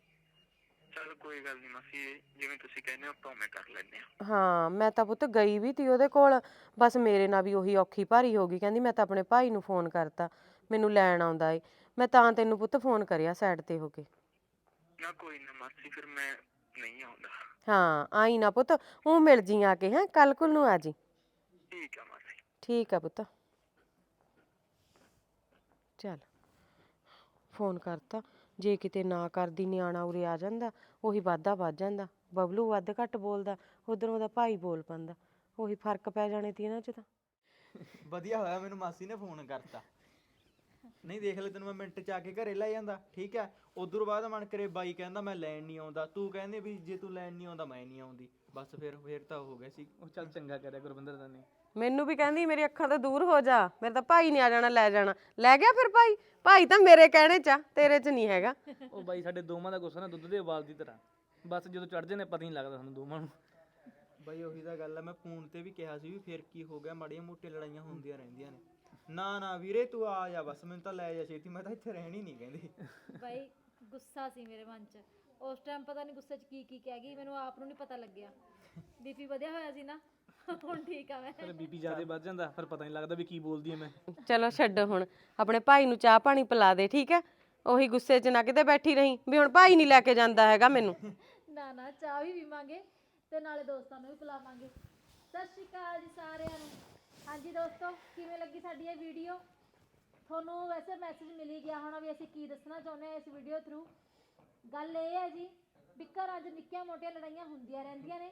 ਚਲ ਕੋਈ ਗੱਲ ਨਹੀਂ ਮਾਸੀ ਜਿਵੇਂ ਤੁਸੀਂ ਕਹਿੰਦੇ ਹੋ ਆਪਾਂ ਉਵੇਂ ਕਰ ਲੈਂਦੇ ਆ ਹਾਂ ਮੈਂ ਤਾਂ ਪੁੱਤ ਗਈ ਵੀ ਤੀ ਉਹਦੇ ਕੋਲ। ਬਸ ਮੇਰੇ ਨਾਲ ਵੀ ਉਹੀ ਔਖੀ ਭਾਰੀ ਹੋ ਗਈ ਕਹਿੰਦੀ ਮੈਂ ਤਾਂ ਆਪਣੇ ਭਾਈ ਨੂੰ ਫੋਨ ਕਰਤਾ ਮੈਨੂੰ ਲੈਣ ਆਉਂਦਾ ਏ। ਮੈਂ ਤਾਂ ਤੈਨੂੰ ਪੁੱਤ ਫੋਨ ਕਰਿਆ ਸਾਈਡ ਤੇ ਹੋ ਕੇ। ਨਾ ਕੋਈ ਨਾ ਮਾਸੀ ਫਿਰ ਮੈਂ ਨਹੀਂ ਆਉਂਦਾ। ਹਾਂ ਆਈ ਨਾ ਪੁੱਤ ਉਹ ਮਿਲ ਜੀ ਆ ਕੇ ਹੈ ਕੱਲ ਕੁਲ ਨੂੰ ਆ ਜੀ। ਠੀਕ ਆ ਮਾਸੀ। ਠੀਕ ਆ ਪੁੱਤ। ਚੱਲ ਫੋਨ ਕਰਤਾ ਜੇ ਕਿਤੇ ਨਾ ਕਰਦੀ ਨਿਆਣਾ ਉਰੇ ਆ ਜਾਂਦਾ ਉਹੀ ਵਾਧਾ ਵੱਧ ਜਾਂਦਾ ਬਬਲੂ ਵੱਧ ਘੱਟ ਬੋਲਦਾ ਉਧਰੋਂ ਉਹਦਾ ਭਾਈ ਬੋਲ ਪੰਦਾ ਉਹੀ ਫ਼ਰਕ ਪੈ ਜਾਣੇ ਤੀ ਇਹਨਾਂ 'ਚ ਤਾਂ। ਵਧੀਆ ਹੋਇਆ ਮੈਨੂੰ ਮਾਸੀ ਨੇ ਫੋਨ ਕਰਤਾ। ਨਹੀਂ ਦੇਖ ਲੈ ਤੈਨੂੰ ਮੈਂ ਮਿੰਟ ਚ ਆ ਕੇ ਘਰੇ ਲੈ ਜਾਂਦਾ ਠੀਕ ਹੈ? ਉਦੋਂ ਬਾਅਦ ਮਨ ਕਰੇ ਬਾਈ ਕਹਿੰਦਾ ਮੈਂ ਲੈਣ ਨਹੀਂ ਆਉਂਦਾ ਤੂੰ ਕਹਿੰਦੇ ਵੀ ਜੇ ਤੂੰ ਲੈਣ ਨਹੀਂ ਆਉਂਦਾ ਮੈਂ ਨਹੀਂ ਆਉਂਦੀ। ਬਸ ਫਿਰ ਫਿਰ ਤਾਂ ਹੋ ਗਿਆ ਸੀ। ਉਹ ਚੱਲ ਚੰਗਾ ਕਰਿਆ ਗੁਰਵਿੰਦਰ ਦਾ ਨੇ ਮੈਨੂੰ ਵੀ ਕਹਿੰਦੀ ਮੇਰੀ ਅੱਖਾਂ ਤੋਂ ਦੂਰ ਹੋ ਜਾ ਮੇਰੇ ਤਾਂ ਭਾਈ ਨਹੀਂ ਆ ਜਾਣਾ ਲੈ ਜਾਣਾ। ਲੈ ਗਿਆ ਫਿਰ ਭਾਈ? ਭਾਈ ਤਾਂ ਮੇਰੇ ਕਹਿਣੇ 'ਚ ਆ ਤੇਰੇ 'ਚ ਨਹੀਂ ਹੈਗਾ। ਉਹ ਬਾਈ ਸਾਡੇ ਦੋਵਾਂ ਦਾ ਗੁੱਸਾ ਨਾ ਦੁੱਧ ਦੇ ਉਬਾਲ ਦੀ ਤਰ੍ਹਾਂ। ਬਸ ਜਦੋਂ ਚੜ ਜਾਂਦੇ ਪਤਾ ਨਹੀਂ ਲੱਗਦਾ ਸਾਨੂੰ ਦੋਵਾਂ ਨੂੰ। ਬਾਈ ਉਹੀ ਤਾਂ ਗੱਲ ਆ ਮੈਂ ਫੋਨ ਤੇ ਵੀ ਕਿਹਾ ਸੀ ਵੀ ਫਿਰ ਕੀ ਹੋ ਗਿਆ ਮਾੜੀਆਂ ਮੋਟੀਆਂ ਲੜਾਈਆਂ ਹੁੰਦੀਆਂ ਰਹਿੰਦੀਆਂ ਨੇ। ਨਾ ਨਾ ਵੀਰੇ ਤੂੰ ਆ ਜਾ ਬਸ ਮੈਨੂੰ ਤਾਂ ਲੈ ਜਾ ਛੇਤੀ ਮੈਂ ਤਾਂ ਇੱਥੇ ਰਹਿਣੀ ਨਹੀਂ ਕਹਿੰਦੀ। ਬਾਈ ਗੁੱਸਾ ਸੀ ਮੇਰੇ ਮਨ 'ਚ। ਉਸ ਟਾਈਮ ਪਤਾ ਨਹੀਂ ਗੁੱਸੇ 'ਚ ਕੀ ਕੀ ਕਹਿ ਗਈ ਮੈਨੂੰ ਆਪ ਨੂੰ ਨਹੀਂ ਪਤਾ ਲੱਗਿਆ। ਬੀਪੀ ਵਧਿਆ ਹੋਇਆ ਸੀ ਨਾ ਹੁਣ ਠੀਕ ਆ ਮੈਂ। ਫਿਰ ਬੀਪੀ ਜ਼ਿਆਦਾ ਵੱਧ ਜਾਂਦਾ ਫਿਰ ਪਤਾ ਨਹੀਂ ਲੱਗਦਾ ਵੀ ਕੀ ਬੋਲਦੀ ਐ ਮੈਂ। ਚਲੋ ਛੱਡੋ ਹੁਣ ਆਪਣੇ ਭਾਈ ਨੂੰ ਚਾਹ ਪਾਣੀ ਪਿਲਾ ਦੇ ਠੀਕ ਹੈ ਉਹੀ ਗੁੱਸੇ 'ਚ ਨਾ ਕਿਤੇ ਬੈਠੀ ਰਹੀ ਵੀ ਹੁਣ ਭਾਈ ਨਹੀਂ ਲੈ ਕੇ ਜਾਂਦਾ ਹੈਗਾ ਮੈਨੂੰ। ਨਾ ਨਾ ਚਾਹ ਵੀ ਪੀਵਾਂਗੇ ਤੇ ਨਾਲੇ ਦੋਸਤਾਂ ਨੂੰ ਵੀ ਪਿਲਾਵਾਂਗੇ। ਸਤਿ ਸ਼੍ਰੀ ਅਕਾਲ ਜੀ ਸਾਰਿਆਂ ਨੂੰ। ਹਾਂਜੀ ਦੋਸਤੋ ਕਿਵੇਂ ਲੱਗੀ ਸਾਡੀ ਇਹ ਵੀਡੀਓ ਤੁਹਾਨੂੰ ਵੈਸੇ ਮੈਸੇਜ ਮਿਲ ਹੀ ਗਿਆ ਹੋਣਾ ਵੀ ਅਸੀਂ ਕੀ ਦੱਸਣਾ ਚਾਹੁੰਦੇ ਹਾਂ ਇਸ ਵੀਡੀਓ ਥਰੂ ਗੱਲ ਇਹ ਹੈ ਜੀ ਵੀ ਘਰਾਂ 'ਚ ਨਿੱਕੀਆਂ ਮੋਟੀਆਂ ਲੜਾਈਆਂ ਹੁੰਦੀਆਂ ਰਹਿੰਦੀਆਂ ਨੇ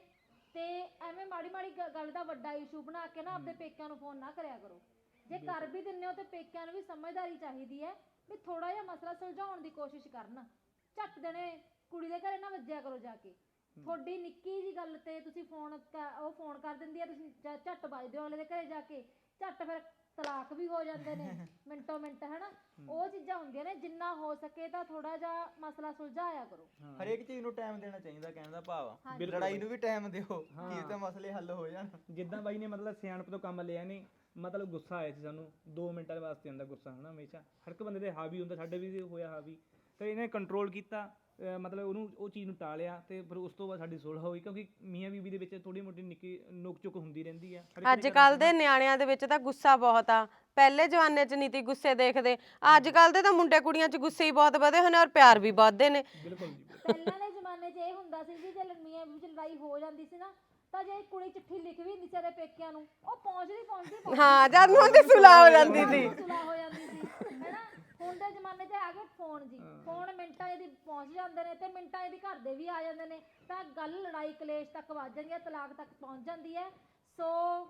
ਤੇ ਐਵੇਂ ਮਾੜੀ ਮਾੜੀ ਗੱਲ ਦਾ ਵੱਡਾ ਇਸ਼ੂ ਬਣਾ ਕੇ ਨਾ ਆਪਦੇ ਪੇਕਿਆਂ ਨੂੰ ਫੋਨ ਨਾ ਕਰਿਆ ਕਰੋ। ਜੇ ਕਰ ਵੀ ਦਿੰਦੇ ਹੋ ਤੇ ਪੇਕਿਆਂ ਨੂੰ ਵੀ ਸਮਝਦਾਰੀ ਚਾਹੀਦੀ ਹੈ ਵੀ ਥੋੜਾ ਜਿਹਾ ਮਸਲਾ ਸੁਲਝਾਉਣ ਦੀ ਕੋਸ਼ਿਸ਼ ਕਰਨ। ਝੱਟ ਦੇਣੇ ਕੁੜੀ ਦੇ ਘਰੇ ਨਾ ਵੱਜਿਆ ਕਰੋ ਜਾ ਕੇ। ਤੁਹਾਡੀ ਨਿੱਕੀ ਜੀ ਗੱਲ ਤੇ ਤੁਸੀਂ ਫੋਨ ਉਹ ਫੋਨ ਕਰ ਦਿੰਦੀ ਆ ਤੁਸੀਂ ਝ- ਝੱਟ ਵੱਜਦੇ ਹੋ ਅਗਲੇ ਦੇ ਘਰੇ ਜਾ ਕੇ ਝੱਟ ਫਿਰ ਤਲਾਕ ਵੀ ਹੋ ਜਾਂਦੇ ਨੇ ਮਿੰਟੋ ਮਿੰਟ ਹਨਾ? ਉਹ ਚੀਜ਼ਾਂ ਹੁੰਦੀਆਂ ਨੇ ਜਿੰਨਾ ਹੋ ਸਕੇ ਤਾਂ ਥੋੜਾ ਜਿਹਾ ਮਸਲਾ ਸੁਲਝਾਇਆ ਕਰੋ। ਹਰੇਕ ਚੀਜ਼ ਨੂੰ ਟਾਈਮ ਦੇਣਾ ਚਾਹੀਦਾ ਕਹਿਣ ਦਾ ਭਾਵ ਆ। ਲੜਾਈ ਨੂੰ ਵੀ ਟਾਈਮ ਦਿਓ ਕੀ ਤਾਂ ਮਸਲੇ ਹੱਲ ਹੋ ਜਾਣ। ਜਿੱਦਾਂ ਬਾਈ ਨੇ ਮਤਲਬ ਸਿਆਣਪ ਤੋਂ ਕੰਮ ਲਿਆ ਨੇ ਮਤਲਬ ਗੁੱਸਾ ਆਇਆ ਸੀ ਸਾਨੂੰ 2 ਮਿੰਟਾਂ ਦੇ ਵਾਸਤੇ ਆਉਂਦਾ ਗੁੱਸਾ ਹਨਾ ਹਮੇਸ਼ਾ। ਹਰ ਇੱਕ ਬੰਦੇ ਦੇ ਹਾਵੀ ਹੁੰਦਾ ਸਾਡੇ ਵੀ ਹੋਇਆ ਹਾਵੀ। ਤੇ ਇਹਨੇ ਕੰਟਰੋਲ ਕੀਤਾ ਮਤਲਬ ਉਹਨੂੰ ਉਹ ਚੀਜ਼ ਨੂੰ ਟਾਲਿਆ ਤੇ ਫਿਰ ਉਸ ਤੋਂ ਬਾਅਦ ਸਾਡੀ ਸੁਲਹ ਹੋਈ ਕਿਉਂਕਿ ਮੀਆਂ ਬੀਬੀ ਦੇ ਵਿੱਚ ਥੋੜੀ ਮੋਟੀ ਨਿੱਕੀ ਨੋਕ ਚੁੱਕ ਹੁੰਦੀ ਰਹਿੰਦੀ ਆ। ਅੱਜ ਕੱਲ ਦੇ ਨਿਆਣਿਆਂ ਦੇ ਵਿੱਚ ਤਾਂ ਗੁੱਸਾ ਬਹੁਤ ਆ। ਪਹਿਲੇ ਜ਼ਮਾਨੇ 'ਚ ਨੀਤੀ ਗੁੱਸੇ ਦੇਖਦੇ। ਅੱਜ ਕੱਲ ਦੇ ਤਾਂ ਮੁੰਡੇ ਕੁੜੀਆਂ 'ਚ ਗੁੱਸੇ ਹੀ ਬਹੁਤ ਵਧੇ ਹੋਏ ਨੇ ਔਰ ਪਿਆਰ ਵੀ ਵਧਦੇ ਨੇ। ਬਿਲਕੁਲ ਜੀ। ਪਹਿਲਾਂ ਦੇ ਜ਼ਮਾਨੇ 'ਚ ਇਹ ਹੁੰਦਾ ਸੀ ਜੀ ਜੇ ਮੀਆਂ ਬੀਬੀ 'ਚ ਲੜਾਈ ਹੋ ਜਾਂਦੀ ਸੀ ਨਾ ਤਾਂ ਜੇ ਕੁੜੀ ਚਿੱਠੀ ਲਿਖ ਵੀ ਦਿੰਦੀ ਸੀ ਪੇਕਿਆਂ ਨੂੰ ਉਹ ਪਹੁੰਚਦੀ ਪਹੁੰਚਦੀ। ਪਹੁੰਚਦੀ ਹਾਂ ਜਦ ਨੂੰ ਉਹਦੀ ਸੁਲਾ ਹੋ ਜਾਂਦੀ ਸੀ। ਸੁਲਾ ਹੋ ਜਾਂਦੀ ਸੀ ਹੈਨਾ? ਹੁਣ ਦੇ ਜ਼ਮਾਨੇ 'ਚ ਆ ਗਏ ਫੋਨ ਜੀ। ਫੋਨ ਮਿੰਟਾਂ ਇਹਦੀ ਪਹੁੰਚ ਜਾਂਦੇ ਨੇ ਤੇ ਮਿੰਟਾਂ ਇਹਦੀ ਘਰ ਦੇ ਵੀ ਆ ਜਾਂਦੇ ਨੇ। ਤਾਂ ਗੱਲ ਲੜਾਈ ਕਲੇਸ਼ ਤੱਕ ਵੱਜ ਜਾਂਦੀ ਹੈ ਤਲਾਕ ਤੱਕ ਪਹੁੰਚ ਜਾਂਦੀ ਹੈ। ਸੋ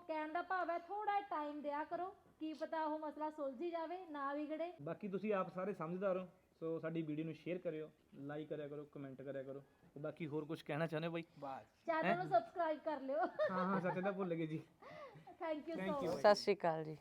ਕਹਿਣ ਦਾ ਭਾਵ ਹੈ ਥੋੜਾ ਟਾਈਮ ਦਿਆ ਕਰੋ। ਕੀ ਪਤਾ ਉਹ ਮਸਲਾ ਸੁਲਝੀ ਜਾਵੇ ਨਾ ਵਿਗੜੇ। ਬਾਕੀ ਤੁਸੀਂ ਆਪ ਸਾਰੇ ਸਮਝਦਾਰ ਹੋ ਸੋ ਸਾਡੀ ਵੀਡੀਓ ਨੂੰ ਸ਼ੇਅਰ ਕਰਿਓ ਲਾਈਕ ਕਰਿਆ ਕਰੋ ਕਮੈਂਟ ਕਰਿਆ ਕਰੋ। ਤੇ ਬਾਕੀ ਹੋਰ ਕੁਝ ਕਹਿਣਾ ਚਾਹੁੰਦੇ ਹੋ ਬਾਈ? ਬਸ। ਚੈਨਲ ਨੂੰ ਸਬਸਕ੍ਰਾਈਬ ਕਰ ਲਿਓ। ਹਾਂ ਹਾਂ ਸੱਚ ਤਾਂ ਭੁੱਲ ਗਏ ਜੀ। ਥੈਂਕ ਯੂ ਸੋ ਮਚ ਸਤਿ ਸ਼੍ਰੀ ਅਕਾਲ ਜੀ।